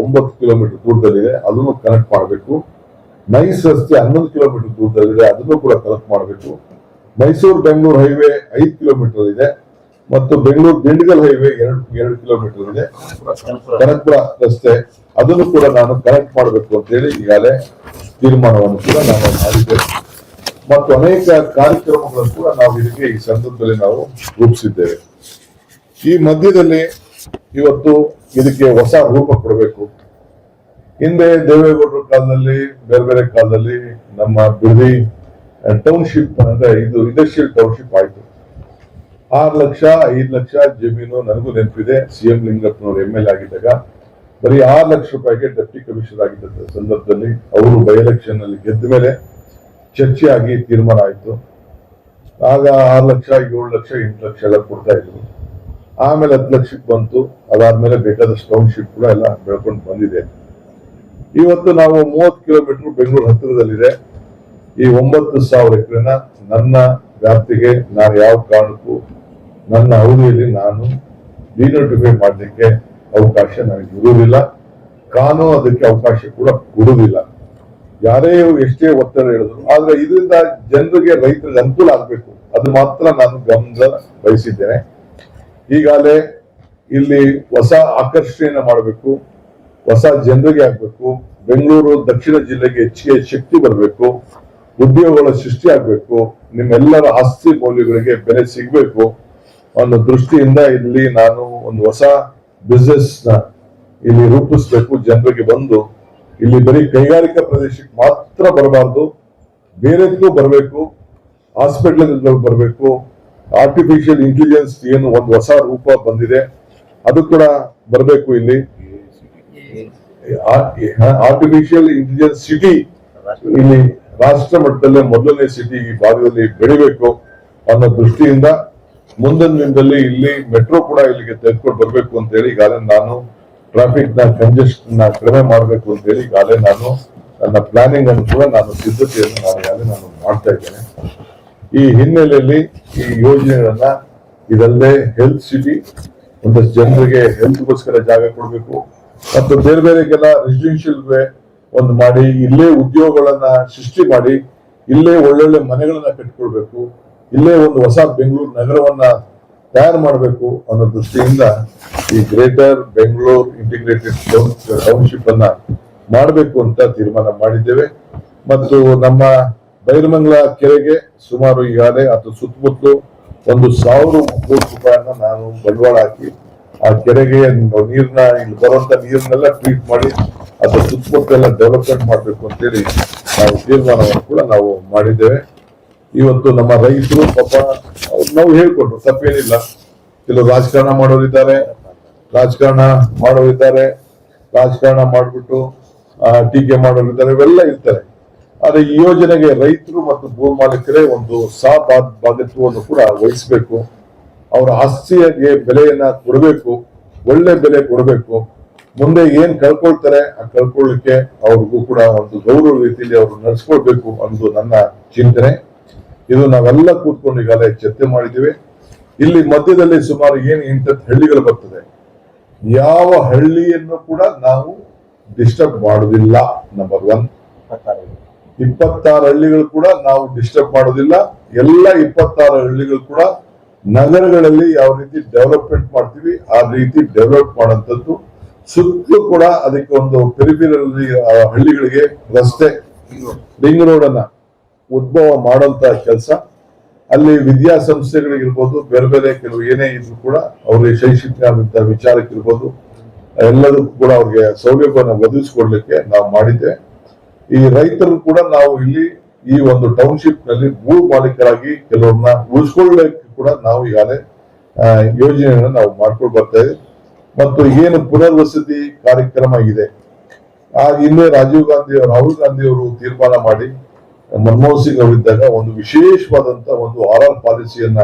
ಒಂಬತ್ತು ಕಿಲೋಮೀಟರ್ ದೂರದಲ್ಲಿದೆ, ಅದನ್ನು ಕನೆಕ್ಟ್ ಮಾಡಬೇಕು. ನೈಸ್ ರಸ್ತೆ ಹನ್ನೊಂದು ಕಿಲೋಮೀಟರ್ ದೂರದಲ್ಲಿದೆ, ಅದನ್ನು ಕೂಡ ಕನೆಕ್ಟ್ ಮಾಡಬೇಕು. ಮೈಸೂರು ಬೆಂಗಳೂರು ಹೈವೇ ಐದು ಕಿಲೋಮೀಟರ್ ಇದೆ ಮತ್ತು ಬೆಂಗಳೂರು ದಿಂಡಗಲ್ ಹೈವೇ ಎರಡು ಎರಡು ಕಿಲೋಮೀಟರ್ ಇದೆ ಕನಕಪುರ ರಸ್ತೆ, ಅದನ್ನು ಕೂಡ ನಾನು ಕನೆಕ್ಟ್ ಮಾಡಬೇಕು ಅಂತ ಹೇಳಿ ಈಗಾಗಲೇ ತೀರ್ಮಾನವನ್ನು ಕೂಡ ನಾನು ಮಾಡಿದ್ದೇನೆ. ಮತ್ತು ಅನೇಕ ಕಾರ್ಯಕ್ರಮಗಳನ್ನು ಕೂಡ ನಾವು ಇದಕ್ಕೆ ಈ ಸಂದರ್ಭದಲ್ಲಿ ನಾವು ರೂಪಿಸಿದ್ದೇವೆ. ಈ ಮಧ್ಯದಲ್ಲಿ ಇವತ್ತು ಇದಕ್ಕೆ ಹೊಸ ರೂಪ ಕೊಡಬೇಕು. ಹಿಂದೆ ದೇವೇಗೌಡರ ಕಾಲದಲ್ಲಿ, ಬೇರೆ ಬೇರೆ ಕಾಲದಲ್ಲಿ ನಮ್ಮ ಬಿಡದಿ ಟೌನ್ಶಿಪ್ ಅಂದ್ರೆ ಇದು ಇಂಡಸ್ಟ್ರಿಯಲ್ ಟೌನ್ಶಿಪ್ ಆಯ್ತು. ಆರು ಲಕ್ಷ, ಐದು ಲಕ್ಷ ಜಮೀನು ನನಗೂ ನೆನಪಿದೆ. ಸಿ ಎಂ ಲಿಂಗಪ್ಪನವರು ಎಂ ಎಲ್ ಆಗಿದ್ದಾಗ. ಬರೀ ಆರು ಲಕ್ಷ ರೂಪಾಯಿಗೆ ಡೆಪ್ಟಿ ಕಮಿಷನರ್ ಆಗಿದ್ದ ಸಂದರ್ಭದಲ್ಲಿ ಅವರು ಬೈ ಎಲೆಕ್ಷನ್ ಅಲ್ಲಿ ಗೆದ್ದ ಮೇಲೆ ಚರ್ಚೆ ಆಗಿ ತೀರ್ಮಾನ ಆಯ್ತು. ಆಗ ಆರು ಲಕ್ಷ, ಏಳು ಲಕ್ಷ, ಎಂಟು ಲಕ್ಷ ಎಲ್ಲ ಕೊಡ್ತಾ ಇದ್ರು. ಆಮೇಲೆ ಹತ್ತು ಲಕ್ಷಕ್ಕೆ ಬಂತು. ಅದಾದ್ಮೇಲೆ ಬೇಕಾದಷ್ಟು ಟೌನ್ಶಿಪ್ ಕೂಡ ಎಲ್ಲ ಬೆಳ್ಕೊಂಡು ಬಂದಿದೆ. ಇವತ್ತು ನಾವು ಮೂವತ್ತು ಕಿಲೋಮೀಟರ್ ಬೆಂಗಳೂರು ಹತ್ತಿರದಲ್ಲಿದೆ. ಈ ಒಂಬತ್ತು ಸಾವಿರ ಎಕರೆನ ನನ್ನ ವ್ಯಾಪ್ತಿಗೆ ನಾನು ಯಾವ ಕಾರಣಕ್ಕೂ ನನ್ನ ಅವಧಿಯಲ್ಲಿ ನಾನು ಡಿನೋಟಿಫೈ ಮಾಡಲಿಕ್ಕೆ ಅವಕಾಶ ನನಗೆ ಇರುವುದಿಲ್ಲ. ಕಾನೂನು ಅದಕ್ಕೆ ಅವಕಾಶ ಕೂಡ ಕೊಡುವುದಿಲ್ಲ. ಯಾರೇ ಎಷ್ಟೇ ಒತ್ತಡ ಹೇಳಿದ್ರು, ಆದ್ರೆ ಇದರಿಂದ ಜನರಿಗೆ ರೈತರಿಗೆ ಅನುಕೂಲ ಆಗ್ಬೇಕು. ಅದು ಮಾತ್ರ ನಾನು ಗಮನ ಬಯಸಿದ್ದೇನೆ ಈಗಾಗಲೇ ಇಲ್ಲಿ ಹೊಸ ಆಕರ್ಷಣೆಯನ್ನು ಮಾಡಬೇಕು, ಹೊಸ ಜನರಿಗೆ ಆಗಬೇಕು, ಬೆಂಗಳೂರು, ದಕ್ಷಿಣ ಜಿಲ್ಲೆಗೆ ಹೆಚ್ಚಿಗೆ ಶಕ್ತಿ ಬರಬೇಕು, ಉದ್ಯೋಗಗಳ ಸೃಷ್ಟಿ ಆಗಬೇಕು, ನಿಮ್ಮೆಲ್ಲರ ಆಸ್ತಿ ಮೌಲ್ಯಗಳಿಗೆ ಬೆಲೆ ಸಿಗಬೇಕು ಅನ್ನೋ ದೃಷ್ಟಿಯಿಂದ ಇಲ್ಲಿ ನಾನು ಒಂದು ಹೊಸ ಬಿಸ್ನೆಸ್ನ ಇಲ್ಲಿ ರೂಪಿಸಬೇಕು, ಜನರಿಗೆ ಬಂದು. ಇಲ್ಲಿ ಬರೀ ಕೈಗಾರಿಕಾ ಪ್ರದೇಶಕ್ಕೆ ಮಾತ್ರ ಬರಬಾರ್ದು ಬೇರೆದಕ್ಕೂ ಬರಬೇಕು ಹಾಸ್ಪಿಟಲ್ ಬರಬೇಕು ಆರ್ಟಿಫಿಷಿಯಲ್ ಇಂಟೆಲಿಜೆನ್ಸ್ ಏನು ಒಂದು ಹೊಸ ರೂಪ ಬಂದಿದೆ, ಅದು ಕೂಡ ಬರಬೇಕು ಇಲ್ಲಿ. ಆರ್ಟಿಫಿಷಿಯಲ್ ಇಂಟೆಲಿಜೆನ್ಸ್ ಸಿಟಿ ಇಲ್ಲಿ ರಾಷ್ಟ್ರ ಮಟ್ಟದಲ್ಲೇ ಮೊದಲನೇ ಸಿಟಿ ಈ ಭಾಗದಲ್ಲಿ ಬೆಳಿಬೇಕು ಅನ್ನೋ ದೃಷ್ಟಿಯಿಂದ ಮುಂದಿನ ದಿನದಲ್ಲಿ ಇಲ್ಲಿ ಮೆಟ್ರೋ ಕೂಡ ಇಲ್ಲಿಗೆ ತೆಗೆದುಕೊಂಡು ಬರಬೇಕು ಅಂತ ಹೇಳಿ ಈಗಾಗಲೇ ನಾನು ಟ್ರಾಫಿಕ್ನ ಕಂಜೆಷನ್ನ ಕಡಿಮೆ ಮಾಡಬೇಕು ಅಂತ ಹೇಳಿ ಈಗಾಗಲೇ ನಾನು ನನ್ನ ಪ್ಲಾನಿಂಗ್ ಅನ್ನು ಕೂಡ ನಾನು ಸಿದ್ಧತೆಯನ್ನು ನಾನು ಈಗಾಗಲೇ ನಾನು ಮಾಡ್ತಾ ಇದ್ದೇನೆ. ಈ ಹಿನ್ನೆಲೆಯಲ್ಲಿ ಈ ಯೋಜನೆಗಳನ್ನ ಇದಲ್ಲದೆ ಹೆಲ್ತ್ ಸಿಟಿ ಒಂದಷ್ಟು ಜನರಿಗೆ ಹೆಲ್ತ್ಗೋಸ್ಕರ ಜಾಗ ಕೊಡಬೇಕು. ಮತ್ತು ಬೇರೆ ಬೇರೆಗೆಲ್ಲ ರೆಸಿಡೆನ್ಷಿಯಲ್ ಒಂದು ಮಾಡಿ, ಇಲ್ಲೇ ಉದ್ಯೋಗಗಳನ್ನ ಸೃಷ್ಟಿ ಮಾಡಿ, ಇಲ್ಲೇ ಒಳ್ಳೊಳ್ಳೆ ಮನೆಗಳನ್ನ ಕಟ್ಕೊಳ್ಬೇಕು, ಇಲ್ಲೇ ಒಂದು ಹೊಸ ಬೆಂಗಳೂರು ನಗರವನ್ನ ತಯಾರು ಮಾಡಬೇಕು ಅನ್ನೋ ದೃಷ್ಟಿಯಿಂದ ಈ ಗ್ರೇಟರ್ ಬೆಂಗಳೂರು ಇಂಟಿಗ್ರೇಟೆಡ್ ಟೌನ್ಶಿಪ್ ಅನ್ನ ಮಾಡಬೇಕು ಅಂತ ತೀರ್ಮಾನ ಮಾಡಿದ್ದೇವೆ. ಮತ್ತು ನಮ್ಮ ಬೈರಮಂಗಲ ಕೆರೆಗೆ ಸುಮಾರು ಈಗಾಗಲೇ ಅದು ಸುತ್ತಮುತ್ತಲು ಒಂದು ಸಾವಿರ ಕೋಟಿ ರೂಪಾಯಿಯನ್ನ ನಾನು ಬಂಡವಾಳ ಹಾಕಿ ಆ ಕೆರೆಗೆ ನೀರ್ನ ಇಲ್ಲಿ ಬರುವಂತ ನೀರನ್ನೆಲ್ಲ ಟ್ರೀಟ್ ಮಾಡಿ ಅದ್ರ ಸುತ್ತಮುತ್ತಲೆಲ್ಲ ಡೆವಲಪ್ಮೆಂಟ್ ಮಾಡಬೇಕು ಅಂತೇಳಿ ನಾವು ತೀರ್ಮಾನವನ್ನು ಕೂಡ ನಾವು ಮಾಡಿದ್ದೇವೆ. ಇವತ್ತು ನಮ್ಮ ರೈತರು ಪಾಪ ಅವ್ರು ನಾವು ಹೇಳ್ಕೊಂಡ್ರು, ತಪ್ಪೇನಿಲ್ಲ. ಕೆಲವು ರಾಜಕಾರಣ ಮಾಡೋರಿದ್ದಾರೆ ರಾಜಕಾರಣ ಮಾಡೋರಿದ್ದಾರೆ, ರಾಜಕಾರಣ ಮಾಡಿಬಿಟ್ಟು ಟೀಕೆ ಮಾಡೋರಿದ್ದಾರೆ, ಇವೆಲ್ಲ ಇರ್ತಾರೆ. ಆದ್ರೆ ಈ ಯೋಜನೆಗೆ ರೈತರು ಮತ್ತು ಭೂ ಮಾಲೀಕರೇ ಒಂದು ಸಾ ಬಾಧ್ಯತ್ವವನ್ನು ಕೂಡ ವಹಿಸಬೇಕು. ಅವರ ಆಸ್ತಿಗೆ ಬೆಲೆಯನ್ನ ಕೊಡಬೇಕು. ಒಳ್ಳೆ ಬೆಲೆ ಕೊಡಬೇಕು. ಮುಂದೆ ಏನ್ ಕಳ್ಕೊಳ್ತಾರೆ ಆ ಕಳ್ಕೊಳ್ಳಿಕ್ಕೆ ಅವ್ರಿಗೂ ಕೂಡ ಒಂದು ಗೌರವ ರೀತಿಯಲ್ಲಿ ಅವರು ನಡೆಸ್ಕೊಳ್ಬೇಕು ಅನ್ನೋದು ನನ್ನ ಚಿಂತನೆ. ಇದು ನಾವೆಲ್ಲ ಕೂತ್ಕೊಂಡು ಈಗಾಗಲೇ ಚರ್ಚೆ ಮಾಡಿದ್ದೀವಿ. ಇಲ್ಲಿ ಮಧ್ಯದಲ್ಲಿ ಸುಮಾರು ಏನು ಎಂಟತ್ತು ಹಳ್ಳಿಗಳು ಬರ್ತದೆ. ಯಾವ ಹಳ್ಳಿಯನ್ನು ಕೂಡ ನಾವು ಡಿಸ್ಟರ್ಬ್ ಮಾಡುವುದಿಲ್ಲ ನಂಬರ್ ಒನ್ ಇಪ್ಪತ್ತಾರು ಹಳ್ಳಿಗಳು ಕೂಡ ನಾವು ಡಿಸ್ಟರ್ಬ್ ಮಾಡೋದಿಲ್ಲ. ಎಲ್ಲ ಇಪ್ಪತ್ತಾರು ಹಳ್ಳಿಗಳು ಕೂಡ ನಗರಗಳಲ್ಲಿ ಯಾವ ರೀತಿ ಡೆವಲಪ್ಮೆಂಟ್ ಮಾಡ್ತೀವಿ, ಆ ರೀತಿ ಡೆವಲಪ್ ಮಾಡೋಂಥದ್ದು ಸುತ್ತಲೂ ಕೂಡ ಅದಕ್ಕೆ ಒಂದು ಪೆರಿಪಿರಲ್ಲಿ ಹಳ್ಳಿಗಳಿಗೆ ರಸ್ತೆ ರಿಂಗ್ ರೋಡ್ ಅನ್ನ ಉದ್ಭವ ಮಾಡೋಂತ ಕೆಲಸ. ಅಲ್ಲಿ ವಿದ್ಯಾಸಂಸ್ಥೆಗಳಿಗಿರ್ಬೋದು ಬೇರೆ ಬೇರೆ ಕೆಲವು ಏನೇ ಇದ್ರು ಕೂಡ ಅವ್ರಿಗೆ ಶೈಕ್ಷಣಿಕ ವಿಚಾರಕ್ಕಿರ್ಬೋದು ಎಲ್ಲದಕ್ಕೂ ಕೂಡ ಅವ್ರಿಗೆ ಸೌಲಭ್ಯವನ್ನು ಒದಗಿಸಿಕೊಡ್ಲಿಕ್ಕೆ ನಾವು ಮಾಡಿದ್ದೆ ಈ ರೈತರು ಕೂಡ ನಾವು ಇಲ್ಲಿ ಈ ಒಂದು ಟೌನ್ಶಿಪ್ನಲ್ಲಿ ಭೂ ಮಾಲೀಕರಾಗಿ ಕೆಲವ್ರನ್ನ ಉಳಿಸ್ಕೊಳ್ಳಕ್ಕೆ ಕೂಡ ನಾವು ಈಗಾಗಲೇ ಯೋಜನೆಯನ್ನು ನಾವು ಮಾಡ್ಕೊಂಡು ಬರ್ತಾ ಇದೆ ಮತ್ತು ಏನು ಪುನರ್ವಸತಿ ಕಾರ್ಯಕ್ರಮ ಇದೆ, ಆ ಹಿಂದೆ ರಾಜೀವ್ ಗಾಂಧಿ ಅವರು, ರಾಹುಲ್ ಗಾಂಧಿ ಅವರು ತೀರ್ಮಾನ ಮಾಡಿ, ಮನಮೋಹನ್ ಸಿಂಗ್ ಅವರಿದ್ದಾಗ ಒಂದು ವಿಶೇಷವಾದಂತ ಒಂದು ಆರ್ ಆರ್ ಪಾಲಿಸಿಯನ್ನ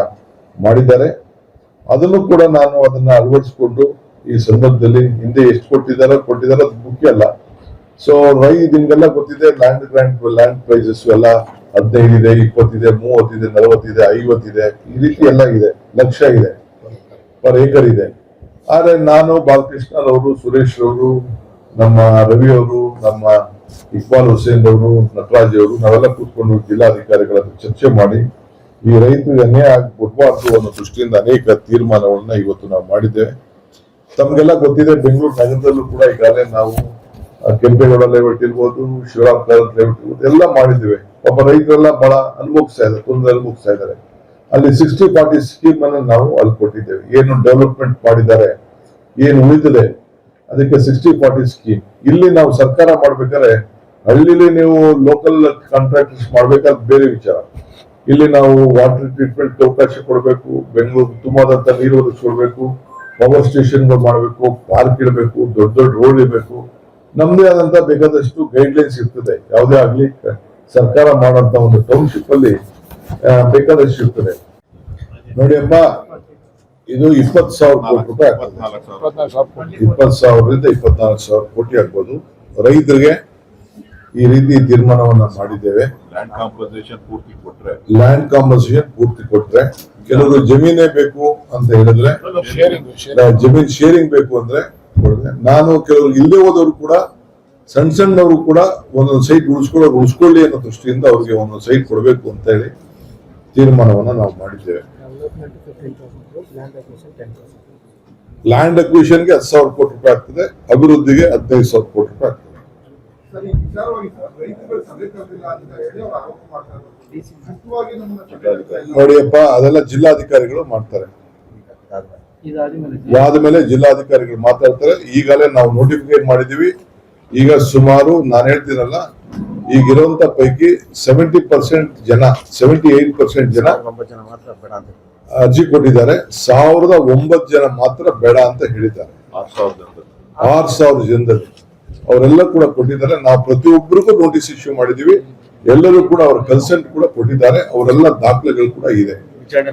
ಮಾಡಿದ್ದಾರೆ. ಅದನ್ನು ಕೂಡ ನಾನು ಅದನ್ನ ಅಳವಡಿಸಿಕೊಂಡು ಈ ಸಂದರ್ಭದಲ್ಲಿ ಹಿಂದೆ ಎಷ್ಟು ಕೊಟ್ಟಿದ್ದಾರೆ ಕೊಟ್ಟಿದ್ದಾರೆ ಅದು ಮುಖ್ಯ ಅಲ್ಲ. ಸೊ ರೈ ನಿಮ್ಗೆಲ್ಲ ಗೊತ್ತಿದೆ? ಲ್ಯಾಂಡ್ ಗ್ರಾಂಟ್ ಲ್ಯಾಂಡ್ ಪ್ರೈಸಸ್ ಎಲ್ಲ ಹದಿನೈದು ಇದೆ ಇಪ್ಪತ್ತಿದೆ ಮೂವತ್ತಿದೆ ನಲವತ್ತಿದೆ ಐವತ್ತಿದೆ ಈ ರೀತಿ ಎಲ್ಲ ಇದೆ, ಲಕ್ಷ ಇದೆ ಪರ್ ಏಕರ್ ಇದೆ. ಆದ್ರೆ ನಾನು ಬಾಲಕೃಷ್ಣ ಅವರು ಸುರೇಶ್ ರವರು, ನಮ್ಮ ರವಿ ಅವರು, ನಮ್ಮ ಇಕ್ಬಾಲ್ ಹುಸೇನ್ ಅವರು ನಟರಾಜ್ ಅವರು, ನಾವೆಲ್ಲ ಕೂತ್ಕೊಂಡು ಜಿಲ್ಲಾಧಿಕಾರಿಗಳ ಚರ್ಚೆ ಮಾಡಿ, ಈ ರೈತರಿಗೆ ಅನ್ಯಾಯ ಆಗ್ಬಿಡ್ಬಾರ್ದು ಅನ್ನೋ ದೃಷ್ಟಿಯಿಂದ ಅನೇಕ ತೀರ್ಮಾನಗಳನ್ನ ಇವತ್ತು ನಾವು ಮಾಡಿದ್ದೇವೆ. ತಮ್ಗೆಲ್ಲ ಗೊತ್ತಿದೆ, ಬೆಂಗಳೂರು ನಗರದಲ್ಲೂ ಕೂಡ ಈಗಾಗಲೇ ನಾವು ಕೆಂಪೇಗೌಡ ಲೇಔಟ್ ಇರ್ಬೋದು ಶಿವರಾಮ್ ಲೇಔಟ್ ಇರ್ಬೋದು ಎಲ್ಲ ಮಾಡಿದ್ದೇವೆ. ಒಬ್ಬ ರೈತರೆಲ್ಲ ಬಹಳ ಅನುಭವಿಸ್ತಾ ಇದ್ದಾರೆ, ತೊಂದರೆ ಅನುಭವಿಸ್ತಾ ಇದ್ದಾರೆ. ಅಲ್ಲಿ ಸಿಕ್ಸ್ಟಿ ಫಾರ್ಟಿ ಸ್ಕೀಮ್ ಅನ್ನು ನಾವು ಅಲ್ಲಿ ಕೊಟ್ಟಿದ್ದೇವೆ. ಏನು ಡೆವಲಪ್ಮೆಂಟ್ ಮಾಡಿದ್ದಾರೆ, ಏನು ಉಳಿತದೆ ಅದಕ್ಕೆ ಸಿಕ್ಸ್ಟಿ ಫಾರ್ಟಿ ಸ್ಕೀಮ್ ಇಲ್ಲಿ ನಾವು ಸರ್ಕಾರ ಮಾಡ್ಬೇಕಾದ್ರೆ, ಹಳ್ಳಿಲಿ ನೀವು ಲೋಕಲ್ ಕಾಂಟ್ರಾಕ್ಟರ್ಸ್ ಮಾಡ್ಬೇಕಾದ್ರೆ ಬೇರೆ ವಿಚಾರ. ಇಲ್ಲಿ ನಾವು ವಾಟರ್ ಟ್ರೀಟ್ಮೆಂಟ್ ಅವಕಾಶ ಕೊಡಬೇಕು, ಬೆಂಗಳೂರು ತುಂಬಾದಂತ ನೀರು ಒದಗಿಸ್ಕೊಡ್ಬೇಕು ಪವರ್ ಸ್ಟೇಷನ್ಗಳು ಮಾಡಬೇಕು ಪಾರ್ಕ್ ಇರಬೇಕು ದೊಡ್ಡ ದೊಡ್ಡ ರೋಡ್ ಇರಬೇಕು ನಮ್ದೇ ಆದಂತ ಬೇಕಾದಷ್ಟು ಗೈಡ್ ಲೈನ್ಸ್ ಇರ್ತದೆ. ಯಾವುದೇ ಆಗ್ಲಿ ಸರ್ಕಾರ ಮಾಡುವಂತ ಒಂದು ಟೌನ್ಶಿಪ್ ಅಲ್ಲಿ ಬೇಕಾದಷ್ಟು ಇರ್ತದೆ. ನೋಡಿಯಪ್ಪ ಇದು ಇಪ್ಪತ್ತು ಸಾವಿರ ಕೋಟಿ ರೂಪಾಯಿ. ಇಪ್ಪತ್ತು ಸಾವಿರದಿಂದ ಇಪ್ಪತ್ನಾಲ್ಕು ಸಾವಿರ ಕೋಟಿ ಆಗ್ಬೋದು. ರೈತರಿಗೆ ಈ ರೀತಿ ತೀರ್ಮಾನವನ್ನ ಮಾಡಿದ್ದೇವೆ. ಲ್ಯಾಂಡ್ ಕಾಂಪನ್ಸೇಷನ್ ಪೂರ್ತಿ ಕೊಟ್ರೆ. ಲ್ಯಾಂಡ್ ಕಾಂಪನ್ಸೇಷನ್ ಪೂರ್ತಿ ಕೊಟ್ರೆ ಕೆಲವರು ಜಮೀನೇ ಬೇಕು ಅಂತ ಹೇಳಿದ್ರೆ. ಜಮೀನ್ ಶೇರಿಂಗ್ ಬೇಕು ಅಂದ್ರೆ ಕೊಡ್ದೆ. ನಾನು ಕೆಲವರು ಇಲ್ಲದೆ ಹೋದವರು ಕೂಡ ಸಣ್ಣ ಸಣ್ಣವರು ಕೂಡ ಒಂದೊಂದು ಸೈಟ್ ಉಳಿಸ್ಕೊಳ್ಳೋರು ಉಳಿಸ್ಕೊಳ್ಳಿ ಅನ್ನೋ ದೃಷ್ಟಿಯಿಂದ ಅವ್ರಿಗೆ ಒಂದೊಂದು ಸೈಟ್ ಕೊಡಬೇಕು ಅಂತ ಹೇಳಿ ತೀರ್ಮಾನವನ್ನು ನಾವು ಮಾಡಿದ್ದೇವೆ. ಲ್ಯಾಂಡ್ ಅಕ್ವಿಷನ್ಗೆ ಹತ್ತು ಸಾವಿರ ಕೋಟಿ ರೂಪಾಯಿ ಆಗ್ತದೆ ಅಭಿವೃದ್ಧಿಗೆ ಹದಿನೈದು ಸಾವಿರ ಕೋಟಿ ರೂಪಾಯಿ ಆಗ್ತದೆ. ನೋಡಿಯಪ್ಪ ಅದೆಲ್ಲ ಜಿಲ್ಲಾಧಿಕಾರಿಗಳು ಮಾಡ್ತಾರೆ. ಇದಾದ ಮೇಲೆ ಜಿಲ್ಲಾಧಿಕಾರಿಗಳು ಮಾತಾಡ್ತಾರೆ. ಈಗಲೇ ನಾವು ನೋಟಿಫಿಕೇಟ್ ಮಾಡಿದೀವಿ ಈಗ ಸುಮಾರು ನಾನು ಹೇಳ್ತೀನಲ್ಲ ಈಗಿರುವಂತ ಪೈಕಿ ಸೆವೆಂಟಿ ಪರ್ಸೆಂಟ್ ಜನ ಸೆವೆಂಟಿ ಏಟ್ ಪರ್ಸೆಂಟ್ ಜನ ಒಂಬತ್ತು ಜನ ಮಾತ್ರ ಬೇಡ ಅಂತ ಅರ್ಜಿ ಕೊಟ್ಟಿದ್ದಾರೆ. ಸಾವಿರದ ಒಂಬತ್ತು ಜನ ಮಾತ್ರ ಬೇಡ ಅಂತ ಹೇಳಿದ್ದಾರೆ. ಆರ್ ಸಾವಿರದ ಜನರು. ಆರ್ ಸಾವಿರ ಜನದಲ್ಲಿ. ಅವರೆಲ್ಲ ಕೂಡ ಕೊಟ್ಟಿದ್ದಾರೆ. ನಾವು ಪ್ರತಿಯೊಬ್ಬರಿಗೂ ನೋಟಿಸ್ ಇಶ್ಯೂ ಮಾಡಿದೀವಿ ಎಲ್ಲರೂ ಕೂಡ ಅವರ ಕನ್ಸೆಂಟ್ ಕೂಡ ಕೊಟ್ಟಿದ್ದಾರೆ. ಅವರೆಲ್ಲ ದಾಖಲೆಗಳು ಕೂಡ ಇದೆ.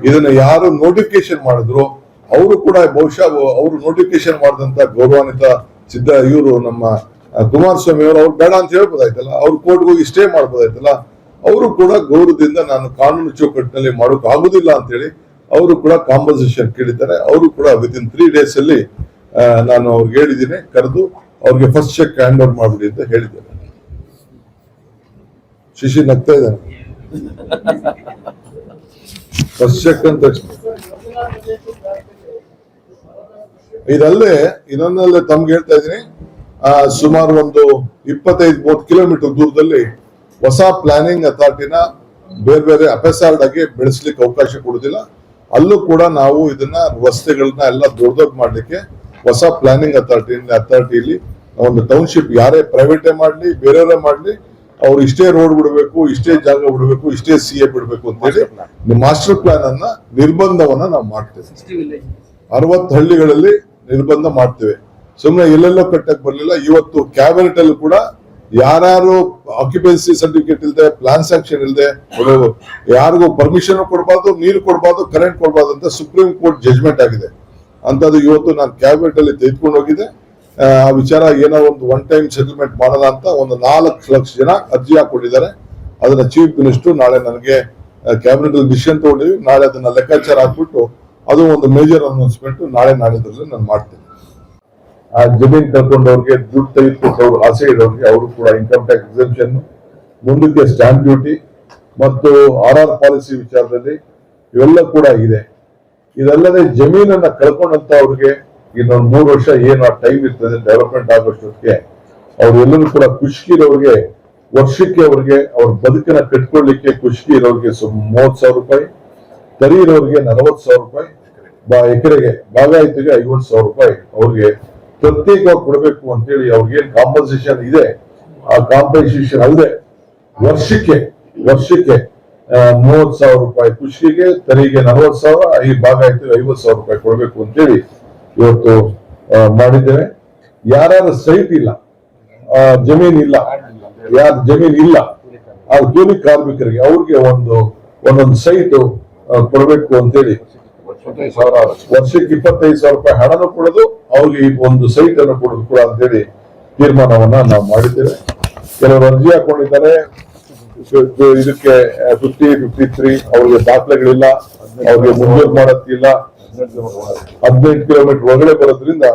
ಇದನ್ನ ಯಾರು ನೋಟಿಫಿಕೇಶನ್ ಮಾಡಿದ್ರು ಅವರು ಕೂಡ ಬಹುಶಃ ಅವರು ನೋಟಿಫಿಕೇಶನ್ ಮಾಡಿದಂತ ಗೌರವಾನ್ವಿತ ಸಿದ್ದ ಇವರು ನಮ್ಮ ಕುಮಾರಸ್ವಾಮಿ ಅವರು ಅವ್ರು ಬೇಡ ಅಂತ ಹೇಳ್ಬೋದಾಯ್ತಲ್ಲ ಅವ್ರು ಕೋರ್ಟ್ಗೆ ಹೋಗಿ ಸ್ಟೇ ಮಾಡ್ಬೋದಾಯ್ತಲ್ಲ ಅವರು ಕೂಡ ಗೌರವದಿಂದ ನಾನು ಕಾನೂನು ಚೌಕಟ್ಟಿನಲ್ಲಿ ಮಾಡೋಕೆ ಆಗುದಿಲ್ಲ ಅಂತೇಳಿ ಅವರು ಕೂಡ ಕಾಂಪನ್ಸೇಷನ್ ಕೇಳಿದ್ದಾರೆ. ಅವರು ಕೂಡ ವಿತ್ ಇನ್ ತ್ರೀ ಡೇಸ್ ಅಲ್ಲಿ ನಾನು ಅವ್ರಿಗೆ ಹೇಳಿದ್ದೀನಿ ಕರೆದು ಅವ್ರಿಗೆ ಫಸ್ಟ್ ಚೆಕ್ ಹ್ಯಾಂಡ್ ಓವರ್ ಮಾಡ್ಬಿಡಿ ಅಂತ ಹೇಳಿದ್ದೇನೆ ಶಿಶಿ ನಗ್ತಾ ಇದ್ದಾನೆ. ಫಸ್ಟ್ ಚೆಕ್ ಅಂತ ಇದಲ್ಲದೆ ಇನ್ನೊಂದಲ್ಲೇ ತಮ್ಗೆ ಹೇಳ್ತಾ ಇದ್ದೀನಿ ಆ, ಸುಮಾರು ಒಂದು ಇಪ್ಪತ್ತೈದು ಮೂವತ್ತು ಕಿಲೋಮೀಟರ್ ದೂರದಲ್ಲಿ ಹೊಸ ಪ್ಲಾನಿಂಗ್ ಅಥಾರಿಟಿನ ಬೇರೆ ಬೇರೆ ಅಪೆಸಾರ್ಡ್ ಆಗಿ ಬೆಳೆಸ್ಲಿಕ್ಕೆ ಅವಕಾಶ ಕೊಡುದಿಲ್ಲ. ಅಲ್ಲೂ ಕೂಡ ನಾವು ಇದನ್ನ ರಸ್ತೆಗಳನ್ನ ಎಲ್ಲ ದೊಡ್ಡ ದೊಡ್ಡ ಮಾಡ್ಲಿಕ್ಕೆ ಹೊಸ ಪ್ಲಾನಿಂಗ್ ಅಥಾರಿಟಿ ಅಥಾರಿಟಿಲಿ ಒಂದು ಟೌನ್ಶಿಪ್ ಯಾರೇ ಪ್ರೈವೇಟೇ ಮಾಡ್ಲಿ ಬೇರೆಯವರೇ ಮಾಡ್ಲಿ ಅವ್ರು ಇಷ್ಟೇ ರೋಡ್ ಬಿಡಬೇಕು ಇಷ್ಟೇ ಜಾಗ ಬಿಡಬೇಕು ಇಷ್ಟೇ ಸಿ ಎ ಬಿಡಬೇಕು ಅಂತ ಹೇಳಿ ಮಾಸ್ಟರ್ ಪ್ಲಾನ್ ಅನ್ನ ನಿರ್ಬಂಧವನ್ನ ನಾವು ಮಾಡ್ತೇವೆ. ಅರವತ್ತು ಹಳ್ಳಿಗಳಲ್ಲಿ ನಿರ್ಬಂಧ ಮಾಡ್ತೇವೆ. ಸುಮ್ಮನೆ ಎಲ್ಲೆಲ್ಲೋ ಕಟ್ಟಕ್ ಬರಲಿಲ್ಲ. ಇವತ್ತು ಕ್ಯಾಬಿನೆಟ್ ಅಲ್ಲಿ ಕೂಡ ಯಾರು ಆಕ್ಯುಪೆನ್ಸಿ ಸರ್ಟಿಫಿಕೇಟ್ ಇಲ್ಲದೆ ಪ್ಲಾನ್ ಸ್ಯಾಂಕ್ಷನ್ ಇಲ್ಲದೆ ಯಾರಿಗೂ ಪರ್ಮಿಷನ್ ಕೊಡಬಾರ್ದು ನೀರು ಕೊಡಬಾರ್ದು ಕರೆಂಟ್ ಕೊಡಬಾರ್ದು ಅಂತ ಸುಪ್ರೀಂ ಕೋರ್ಟ್ ಜಜ್ಮೆಂಟ್ ಆಗಿದೆ. ಅಂತದ್ದು ಇವತ್ತು ನಾನು ಕ್ಯಾಬಿನೆಟ್ ಅಲ್ಲಿ ತೆಗೆದುಕೊಂಡು ಹೋಗಿದೆ. ಆ, ವಿಚಾರ ಏನೋ ಒಂದು ಒನ್ ಟೈಮ್ ಸೆಟಲ್ಮೆಂಟ್ ಮಾಡೋಣ ಅಂತ ಒಂದು ನಾಲ್ಕು ಲಕ್ಷ ಜನ ಅರ್ಜಿ ಹಾಕೊಂಡಿದ್ದಾರೆ ಅದನ್ನ ಚೀಫ್ ಮಿನಿಸ್ಟರ್ ನಾಳೆ ನನಗೆ ಕ್ಯಾಬಿನೆಟ್ ಅಲ್ಲಿ ಡಿಸಿಷನ್ ತಗೊಂಡಿವಿ ನಾಳೆ ಅದನ್ನ ಲೆಕ್ಕಾಚಾರ ಹಾಕ್ಬಿಟ್ಟು ಅದು ಒಂದು ಮೇಜರ್ ಅನೌನ್ಸ್ಮೆಂಟ್ ನಾಳೆ ನಾಡಿದ್ರಲ್ಲಿ ನಾನು ಮಾಡ್ತೀನಿ. ಆ ಜಮೀನ್ ಕಳ್ಕೊಂಡವ್ರಿಗೆ ದುಡ್ಡು ತೆಗೆದುಕೊಟ್ಟವ್ರು ಆಸೆ ಇರೋರಿಗೆ ಅವರು ಕೂಡ ಇನ್ಕಮ್ ಟ್ಯಾಕ್ಸ್ ಎಕ್ಸೆಂಪ್ಷನ್ ಮುಂದಕ್ಕೆ ಸ್ಟ್ಯಾಂಪ್ ಡ್ಯೂಟಿ ಮತ್ತು ಆರ್ ಆರ್ ಪಾಲಿಸಿ ವಿಚಾರದಲ್ಲಿ ಇವೆಲ್ಲ ಕೂಡ ಇದೆ. ಇದಲ್ಲದೆ ಜಮೀನನ್ನ ಕಳ್ಕೊಂಡಂತ ಅವ್ರಿಗೆ ಇನ್ನೊಂದು ಮೂರು ವರ್ಷ ಏನು ಆ ಟೈಮ್ ಇರ್ತದೆ ಡೆವಲಪ್ಮೆಂಟ್ ಆಗೋಷ್ಟೊತ್ತಿಗೆ ಅವ್ರು ಎಲ್ಲರೂ ಕೂಡ ಖುಷಿ ಇರೋರಿಗೆ, ವರ್ಷಕ್ಕೆ ಅವ್ರಿಗೆ ಅವ್ರ ಬದುಕನ್ನ ಕಟ್ಕೊಳ್ಳಿಕ್ಕೆ ಖುಷಿ ಇರೋರಿಗೆ ಸುಮ್ ಮೂವತ್ ಸಾವಿರ ರೂಪಾಯಿ. ತರಿ ಇರೋರಿಗೆ ನಲವತ್ತು ಸಾವಿರ ರೂಪಾಯಿ ಎಕರೆಗೆ ಬಾಗಾಯಿತಿಗೆ ಐವತ್ತು ಸಾವಿರ ರೂಪಾಯಿ ಅವ್ರಿಗೆ ಪ್ರತ್ಯೇಕವಾಗಿ ಕೊಡಬೇಕು ಅಂತೇಳಿ ಅವ್ರಿಗೆ ಏನ್ ಕಾಂಪನ್ಸೇಷನ್ ಇದೆ ಆ ಕಾಂಪನ್ಸೇಷನ್ ಅಲ್ಲದೆ ವರ್ಷಕ್ಕೆ ವರ್ಷಕ್ಕೆ ಮೂವತ್ ಸಾವಿರ ರೂಪಾಯಿ ಕೃಷಿಗೆ ತರಿಗೆ ನಲವತ್ತು ಸಾವಿರ ಈ ಆಯ್ತು ಐವತ್ತು ಸಾವಿರ ರೂಪಾಯಿ ಕೊಡಬೇಕು ಅಂತೇಳಿ ಇವತ್ತು ಆ, ಮಾಡಿದ್ದೇವೆ. ಯಾರ್ಯಾರ ಸೈಟ್ ಇಲ್ಲ ಜಮೀನ್ ಇಲ್ಲ ಯಾರ ಜಮೀನ್ ಇಲ್ಲ ಆ ಕೂಲಿ ಕಾರ್ಮಿಕರಿಗೆ ಅವ್ರಿಗೆ ಒಂದು ಒಂದೊಂದು ಸೈಟ್ ಕೊಡಬೇಕು ಅಂತೇಳಿ. ವರ್ಷಕ್ಕೆ ಇಪ್ಪತ್ತೈದು ಸಾವಿರ ರೂಪಾಯಿ ಹಣನು ಕೊಡೋದು ಅವ್ರಿಗೆ ಒಂದು ಸೈಟ್ ಅನ್ನು ಕೊಡೋದು ಕೂಡ ಅಂತೇಳಿ ತೀರ್ಮಾನವನ್ನ ನಾವು ಮಾಡಿದ್ದೇವೆ. ಕೆಲವರು ಅರ್ಜಿ ಹಾಕೊಂಡಿದ್ದಾರೆ. ಇದಕ್ಕೆ ಫಿಫ್ಟಿ ಫಿಫ್ಟಿ ತ್ರೀ ಅವ್ರಿಗೆ ದಾಖಲೆಗಳಿಲ್ಲ ಅವ್ರಿಗೆ ಮುಂಜೂರು ಮಾಡೋಕ್ಕಿಲ್ಲ ಹದಿನೈದು ಕಿಲೋಮೀಟರ್ ಒಳಗಡೆ ಬರೋದ್ರಿಂದ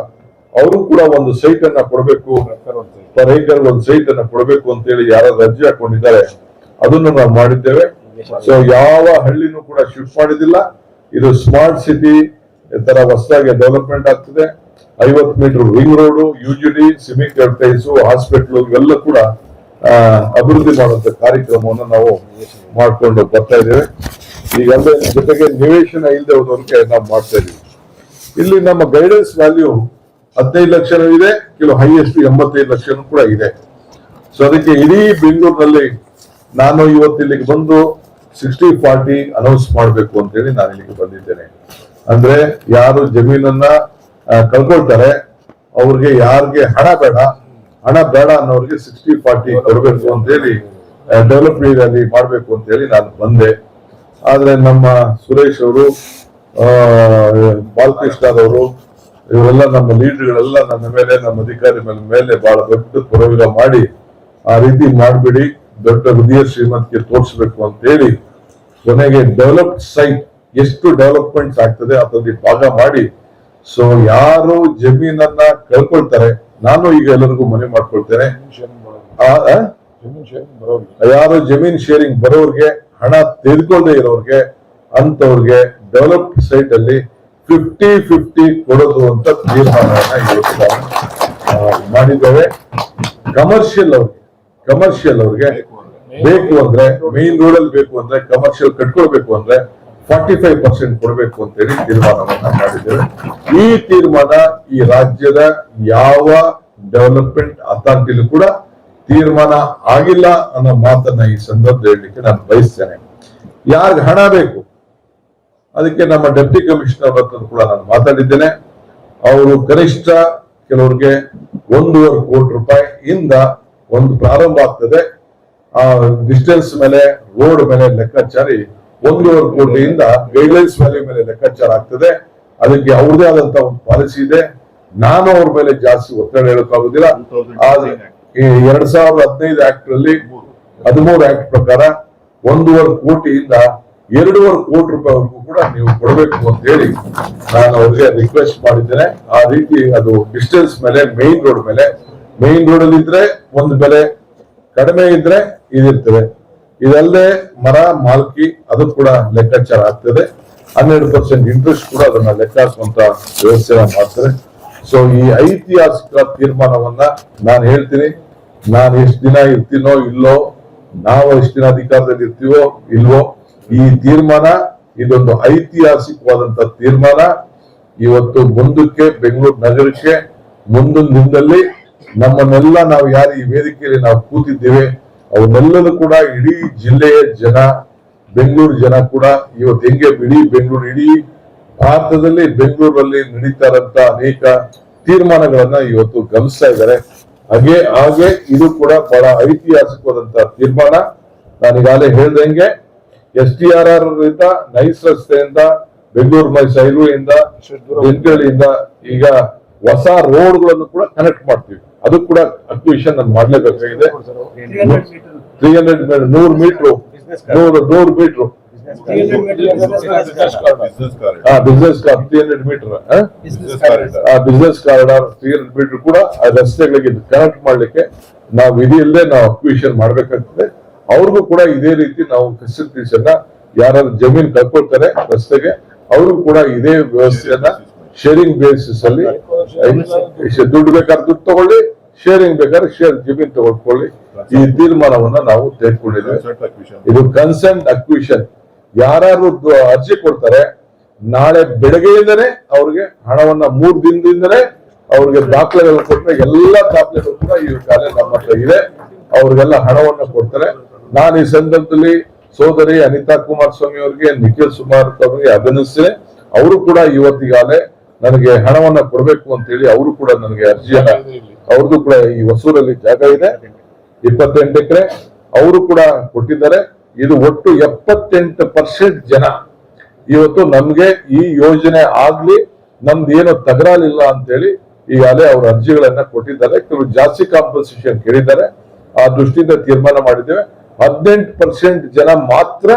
ಅವರು ಕೂಡ ಒಂದು ಸೈಟ್ ಅನ್ನ ಕೊಡಬೇಕು. ಪರ್ ಒಂದು ಸೈಟ್ ಅನ್ನ ಕೊಡಬೇಕು ಅಂತೇಳಿ ಯಾರಾದ್ರೂ ಅರ್ಜಿ ಹಾಕೊಂಡಿದ್ದಾರೆ ಅದನ್ನು ನಾವು ಮಾಡಿದ್ದೇವೆ. ಸೊ ಯಾವ ಹಳ್ಳಿನೂ ಕೂಡ ಶಿಫ್ಟ್ ಮಾಡಿದಿಲ್ಲ. ಇದು ಸ್ಮಾರ್ಟ್ ಸಿಟಿ ತರ ಹೊಸದಾಗಿ ಡೆವಲಪ್ಮೆಂಟ್ ಆಗ್ತದೆ. ಐವತ್ತು metre ring road U G D ಸಿಮಿಕ್ ಟೈಸು ಹಾಸ್ಪಿಟಲ್ ಇವೆಲ್ಲ ಕೂಡ ಅಭಿವೃದ್ಧಿ ಮಾಡುವಂತ ಕಾರ್ಯಕ್ರಮವನ್ನು ನಾವು ಮಾಡಿಕೊಂಡು ಬರ್ತಾ ಇದ್ದೇವೆ. ಈಗ ಅಂದ್ರೆ ಜೊತೆಗೆ ನಿವೇಶನ ಇಲ್ಲದೆ ಹೋದವ್ರಿಗೆ ನಾವು ಮಾಡ್ತಾ ಇದೀವಿ ಇಲ್ಲಿ ನಮ್ಮ ಗೈಡೆನ್ಸ್ ವ್ಯಾಲ್ಯೂ ಹದಿನೈದು ಲಕ್ಷ ಇದೆ ಕೆಲವು ಹೈಯೆಸ್ಟ್ ಎಂಬತ್ತೈದು ಲಕ್ಷನೂ ಕೂಡ ಇದೆ. ಸೊ ಅದಕ್ಕೆ ಇಡೀ ಬೆಂಗಳೂರಿನಲ್ಲಿ ನಾನು ಇವತ್ತು ಇಲ್ಲಿಗೆ ಬಂದು ಸಿಕ್ಸ್ಟಿ ಫಾರ್ಟಿ ಅನೌನ್ಸ್ ಮಾಡಬೇಕು ಅಂತ ಹೇಳಿ ನಾನು ಇಲ್ಲಿಗೆ ಬಂದಿದ್ದೇನೆ. ಅಂದ್ರೆ ಯಾರು ಜಮೀನನ್ನ ಕಳ್ಕೊಳ್ತಾರೆ, ಅವ್ರಿಗೆ ಯಾರಿಗೆ ಹಣ ಬೇಡ ಹಣ ಬೇಡ ಅನ್ನೋರಿಗೆ ಸಿಕ್ಸ್ಟಿ ಫಾರ್ಟಿ ಕೊಡಬೇಕು ಅಂತೇಳಿ ಡೆವಲಪ್ ಅಲ್ಲಿ ಮಾಡಬೇಕು ಅಂತ ಹೇಳಿ ನಾನು ಬಂದೆ. ಆದ್ರೆ ನಮ್ಮ ಸುರೇಶ್ ಅವರು ಬಾಲಕೃಷ್ಣರವರು ಇವರೆಲ್ಲ ನಮ್ಮ ಲೀಡರ್ಗಳೆಲ್ಲ ನನ್ನ ಮೇಲೆ, ನಮ್ಮ ಅಧಿಕಾರಿ ಮೇಲೆ ಮೇಲೆ ಬಹಳ ದೊಡ್ಡ ಪುರವಿರ ಮಾಡಿ ಆ ರೀತಿ ಮಾಡ್ಬಿಡಿ. ದೊಡ್ಡ ಹೃದಯ ಶ್ರೀಮಂತಿಗೆ ತೋರಿಸಬೇಕು ಅಂತ ಹೇಳಿ ಕೊನೆಗೆ ಡೆವಲಪ್ಡ್ ಸೈಟ್ ಎಷ್ಟು ಡೆವಲಪ್ಮೆಂಟ್ ಆಗ್ತದೆ ಅದರಲ್ಲಿ ಭಾಗ ಮಾಡಿ. ಸೊ ಯಾರು ಜಮೀನನ್ನ ಕಳ್ಕೊಳ್ತಾರೆ ನಾನು ಈಗ ಎಲ್ಲರಿಗೂ ಮನೆ ಮಾಡ್ಕೊಳ್ತೇನೆ. ಯಾರು ಜಮೀನ್ ಶೇರಿಂಗ್ ಬರೋರ್ಗೆ ಹಣ ತೆಗೆದುಕೊಳ್ಳದೆ ಇರೋರ್ಗೆ ಅಂತವ್ರಿಗೆ ಡೆವಲಪ್ಡ್ ಸೈಟ್ ಅಲ್ಲಿ ಫಿಫ್ಟಿ ಫಿಫ್ಟಿ ಕೊಡೋದು ಅಂತ ತೀರ್ಮಾನ ಮಾಡಿದ್ದೇವೆ. ಕಮರ್ಷಿಯಲ್ ಅವ್ರಿಗೆ. ಕಮರ್ಷಿಯಲ್ ಅವ್ರಿಗೆ ಬೇಕು ಅಂದ್ರೆ ಮೇನ್ ರೋಡ್ ಅಲ್ಲಿ ಬೇಕು ಅಂದ್ರೆ ಕಮರ್ಷಿಯಲ್ ಕಟ್ಕೊಳ್ಬೇಕು ಅಂದ್ರೆ ಫಾರ್ಟಿ ಫೈವ್ ಪರ್ಸೆಂಟ್ ಕೊಡಬೇಕು ಅಂತೇಳಿ ತೀರ್ಮಾನವನ್ನ ಮಾಡಿದ್ದೇವೆ. ಈ ತೀರ್ಮಾನ ಈ ರಾಜ್ಯದ ಯಾವ ಡೆವಲಪ್ಮೆಂಟ್ ಅಥಾರಿಟಿಲೂ ಕೂಡ ತೀರ್ಮಾನ ಆಗಿಲ್ಲ ಅನ್ನೋ ಮಾತನ್ನ ಈ ಸಂದರ್ಭದಲ್ಲಿ ಹೇಳಲಿಕ್ಕೆ ನಾನು ಬಯಸ್ತೇನೆ. ಯಾರಿಗೆ ಹಣ ಬೇಕು? ಅದಕ್ಕೆ ನಮ್ಮ ಡೆಪ್ಟಿ ಕಮಿಷನರ್ ಹತ್ರ ಕೂಡ ನಾನು ಮಾತಾಡಿದ್ದೇನೆ. ಅವರು ಕನಿಷ್ಠ ಕೆಲವ್ರಿಗೆ ಒಂದೂವರೆ ಕೋಟಿ ರೂಪಾಯಿ ಇಂದ ಒಂದು ಪ್ರಾರಂಭ ಆಗ್ತದೆ. ಆ ಡಿಸ್ಟೆನ್ಸ್ ಮೇಲೆ ರೋಡ್ ಮೇಲೆ ಲೆಕ್ಕಾಚಾರಿ ಒಂದೂವರೆ ಕೋಟಿಯಿಂದ ಗೈಡ್ಲೈನ್ಸ್ ವ್ಯಾಲ್ಯೂ ಮೇಲೆ ಲೆಕ್ಕಾಚಾರ ಆಗ್ತದೆ. ಅದಕ್ಕೆ ಅವ್ರದೇ ಆದಂತ ಒಂದು ಪಾಲಿಸಿ ಇದೆ. ನಾನು ಅವ್ರ ಮೇಲೆ ಜಾಸ್ತಿ ಒತ್ತಡ ಹೇಳಕ್ಕಾಗುದಿಲ್ಲ ಆದ್ರೆ ಈ ಎರಡ್ ಸಾವಿರದ ಹದಿನೈದು ಆಕ್ಟ್ ಅಲ್ಲಿ ಹದಿಮೂರು ಆಕ್ಟ್ ಪ್ರಕಾರ ಒಂದೂವರೆ ಕೋಟಿಯಿಂದ ಎರಡೂವರೆ ಕೋಟಿ ರೂಪಾಯಿವರೆಗೂ ಕೂಡ ನೀವು ಕೊಡಬೇಕು ಅಂತ ಹೇಳಿ ನಾನು ಅವರಿಗೆ ರಿಕ್ವೆಸ್ಟ್ ಮಾಡಿದ್ದೇನೆ. ಆ ರೀತಿ ಅದು ಡಿಸ್ಟೆನ್ಸ್ ಮೇಲೆ ಮೇನ್ ರೋಡ್ ಮೇಲೆ ಮೇನ್ ರೋಡ್ ಅಲ್ಲಿ ಇದ್ರೆ ಒಂದು ಬೆಲೆ ಕಡಿಮೆ ಇದ್ರೆ ಇದಿರ್ತದೆ. ಇದಲ್ಲದೆ ಮರ, ಮಾಲ್ಕಿ, ಅದು ಕೂಡ ಲೆಕ್ಕಾಚಾರ ಆಗ್ತದೆ. ಹನ್ನೆರಡು ಪರ್ಸೆಂಟ್ ಇಂಟ್ರೆಸ್ಟ್ ಕೂಡ ಅದನ್ನ ಲೆಕ್ಕ ಹಾಕುವಂತ ವ್ಯವಸ್ಥೆ ಮಾಡ್ತಾರೆ. ಸೊ ಈ ಐತಿಹಾಸಿಕ ತೀರ್ಮಾನವನ್ನ ನಾನು ಹೇಳ್ತೀನಿ. ನಾನು ಎಷ್ಟು ದಿನ ಇರ್ತೀನೋ ಇಲ್ಲೋ, ನಾವು ಎಷ್ಟು ದಿನ ಅಧಿಕಾರದಲ್ಲಿ ಇರ್ತೀವೋ ಇಲ್ವೋ, ಈ ತೀರ್ಮಾನ ಇದೊಂದು ಐತಿಹಾಸಿಕವಾದಂತ ತೀರ್ಮಾನ. ಇವತ್ತು ಮುಂದಕ್ಕೆ ಬೆಂಗಳೂರು ನಗರಕ್ಕೆ ಮುಂದಿನ ದಿನದಲ್ಲಿ ನಮ್ಮನ್ನೆಲ್ಲ ನಾವು ಯಾರು ಈ ವೇದಿಕೆಯಲ್ಲಿ ನಾವು ಕೂತಿದ್ದೇವೆ ಅವನ್ನೆಲ್ಲರೂ ಕೂಡ ಇಡೀ ಜಿಲ್ಲೆಯ ಜನ ಬೆಂಗಳೂರು ಜನ ಕೂಡ ಇವತ್ತು ಹೆಂಗೆ ಇಡೀ ಬೆಂಗಳೂರು ಇಡೀ ಭಾರತದಲ್ಲಿ ಬೆಂಗಳೂರಲ್ಲಿ ನಡೀತಾ ಇರಂತ ಅನೇಕ ತೀರ್ಮಾನಗಳನ್ನ ಇವತ್ತು ಗಮನಿಸ್ತಾ ಇದ್ದಾರೆ. ಹಾಗೆ ಹಾಗೆ ಇದು ಕೂಡ ಬಹಳ ಐತಿಹಾಸಿಕವಾದಂತ ತೀರ್ಮಾನ. ನಾನೀಗಾಗಲೇ ಹೇಳ್ದಂಗೆ ಎಸ್ ಟಿ ಆರ್ ಆರ್ ಇಂದ ನೈಸ್ ರಸ್ತೆಯಿಂದ ಬೆಂಗಳೂರು ಮೈಸೂರು ಇಂದ ಬೆಂಗಳೂರಿನಿಂದ ಈಗ ಹೊಸ ರೋಡ್ಗಳನ್ನು ಕೂಡ ಕನೆಕ್ಟ್ ಮಾಡ್ತೀವಿ. ಅದು ಕೂಡ ಅಕ್ವಿಷನ್ ನಾನು ಮಾಡಲೇಬೇಕಾಗಿದೆ ತ್ರೀ ಹಂಡ್ರೆಡ್ ನೂರು ಮೀಟರ್. ನೂರು ನೂರು ಮೀಟರ್. ಬಿಸ್ನೆಸ್ ಕಾರಿಡಾರ್ ಆ business three hundred metre business corridor ಆ business corridor three hundred metre ಕೂಡ ಆ ರಸ್ತೆಗಳಿಗೆ ಕನೆಕ್ಟ್ ಮಾಡ್ಲಿಕ್ಕೆ ನಾವು ವಿಧಿ ಇಲ್ಲದೆ ನಾವು ಅಕ್ವಿಷನ್ ಮಾಡ್ಬೇಕಾಗ್ತದೆ. ಅವ್ರಿಗೂ ಕೂಡ ಇದೇ ರೀತಿ ನಾವು ಫೆಸಿಲಿಟೀಸ್ ಅನ್ನ ಯಾರಾದ್ರೂ ಜಮೀನ್ ಕಳ್ಕೊಳ್ತಾರೆ ರಸ್ತೆಗೆ ಅವ್ರಿಗೂ ಕೂಡ ಇದೇ ವ್ಯವಸ್ಥೆಯನ್ನ ಶೇರಿಂಗ್ ಬೇಸಿಸ್ ಅಲ್ಲಿ ದುಡ್ಡು ಬೇಕಾದ್ರೆ ದುಡ್ಡು ತಗೊಳ್ಳಿ ಶೇರಿಂಗ್ ಬೇಕಾದ್ರೆ ಶೇರ್ ಜಮೀನ್ ತಗೊಳ್ಕೊಳ್ಳಿ. ಈ ತೀರ್ಮಾನವನ್ನ ನಾವು ತೆಗೆದುಕೊಂಡಿದ್ದೇವೆ. ಇದು ಕನ್ಸೆಂಟ್ ಅಕ್ವಿಷನ್ ಯಾರು ಅರ್ಜಿ ಕೊಡ್ತಾರೆ ನಾಳೆ ಬೆಳಗ್ಗೆಯಿಂದನೇ ಅವ್ರಿಗೆ ಹಣವನ್ನ ಮೂರ್ ದಿನದಿಂದನೇ ಅವ್ರಿಗೆ ದಾಖಲೆಗಳು ಕೊಟ್ಟರೆ ಎಲ್ಲಾ ದಾಖಲೆಗಳು ಕೂಡ ಈ ಕಾಲೇ ನಮ್ಮ ಹತ್ರ ಇದೆ. ಅವ್ರಿಗೆಲ್ಲ ಹಣವನ್ನ ಕೊಡ್ತಾರೆ. ನಾನು ಈ ಸಂದರ್ಭದಲ್ಲಿ ಸೋದರಿ ಅನಿತಾ ಕುಮಾರಸ್ವಾಮಿ ಅವರಿಗೆ ನಿಖಿಲ್ ಸುಮಾರ್ ಅವರಿಗೆ ಅಭಿನಂದಿಸ್ತೇನೆ. ಅವರು ಕೂಡ ಇವತ್ತಿಗಾಲೇ ನನಗೆ ಹಣವನ್ನ ಕೊಡಬೇಕು ಅಂತ ಹೇಳಿ ಅವರು ಕೂಡ ನನಗೆ ಅರ್ಜಿಯನ್ನ ಅವ್ರದ್ದು ಕೂಡ ಈ ಹೊಸೂರಲ್ಲಿ ಜಾಗ ಇದೆ. ಇಪ್ಪತ್ತೆಂಟು ಎಕರೆ. ಅವರು ಕೂಡ ಕೊಟ್ಟಿದ್ದಾರೆ. ಇದು ಒಟ್ಟು ಎಪ್ಪತ್ತೆಂಟು ಪರ್ಸೆಂಟ್ ಜನ. ಇವತ್ತು ನಮ್ಗೆ ಈ ಯೋಜನೆ ಆಗ್ಲಿ, ನಮ್ದು ಏನು ತಗರಾಲಿಲ್ಲ ಅಂತೇಳಿ ಈಗಾಗಲೇ ಅವ್ರ ಅರ್ಜಿಗಳನ್ನ ಕೊಟ್ಟಿದ್ದಾರೆ. ಕೆಲವು ಜಾಸ್ತಿ ಕಾಂಪನ್ಸೇಷನ್ ಕೇಳಿದ್ದಾರೆ. ಆ ದೃಷ್ಟಿಯಿಂದ ತೀರ್ಮಾನ ಮಾಡಿದ್ದೇವೆ. ಹದಿನೆಂಟು ಪರ್ಸೆಂಟ್ ಜನ ಮಾತ್ರ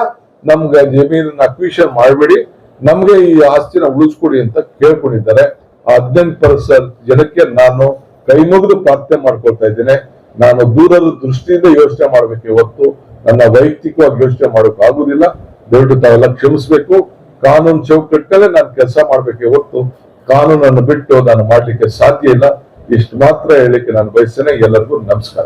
ನಮ್ಗೆ ಜಮೀನನ್ನ ಅಕ್ವಿಷನ್ ಮಾಡಬೇಡಿ. ನಮ್ಗೆ ಈ ಆಸ್ತಿನ ಉಳಿಸ್ಕೊಡಿ ಅಂತ ಕೇಳ್ಕೊಂಡಿದ್ದಾರೆ. ಆ ಹದಿನೆಂಟು ಪರ್ಸೆಂಟ್ ಜನಕ್ಕೆ ನಾನು ಕೈ ಮುಗಿದು ಪ್ರಾರ್ಥನೆ ಮಾಡ್ಕೊಳ್ತಾ ಇದ್ದೇನೆ. ನಾನು ದೂರದ ದೃಷ್ಟಿಯಿಂದ ಯೋಚನೆ ಮಾಡ್ಬೇಕು. ಇವತ್ತು ನನ್ನ ವೈಯಕ್ತಿಕವಾಗಿ ಯೋಚನೆ ಮಾಡೋಕೆ ಆಗುದಿಲ್ಲ. ದೊಡ್ಡ ತಾವೆಲ್ಲ ಕ್ಷಮಿಸ್ಬೇಕು. ಕಾನೂನು ಚೌಕಟ್ಟಲ್ಲೇ ನಾನು ಕೆಲಸ ಮಾಡ್ಬೇಕು. ಇವತ್ತು ಕಾನೂನನ್ನು ಬಿಟ್ಟು ನಾನು ಮಾಡ್ಲಿಕ್ಕೆ ಸಾಧ್ಯ ಇಲ್ಲ. ಇಷ್ಟು ಮಾತ್ರ ಹೇಳಿಕ್ಕೆ ನಾನು ಬಯಸ್ತೇನೆ. ಎಲ್ಲರಿಗೂ ನಮಸ್ಕಾರ.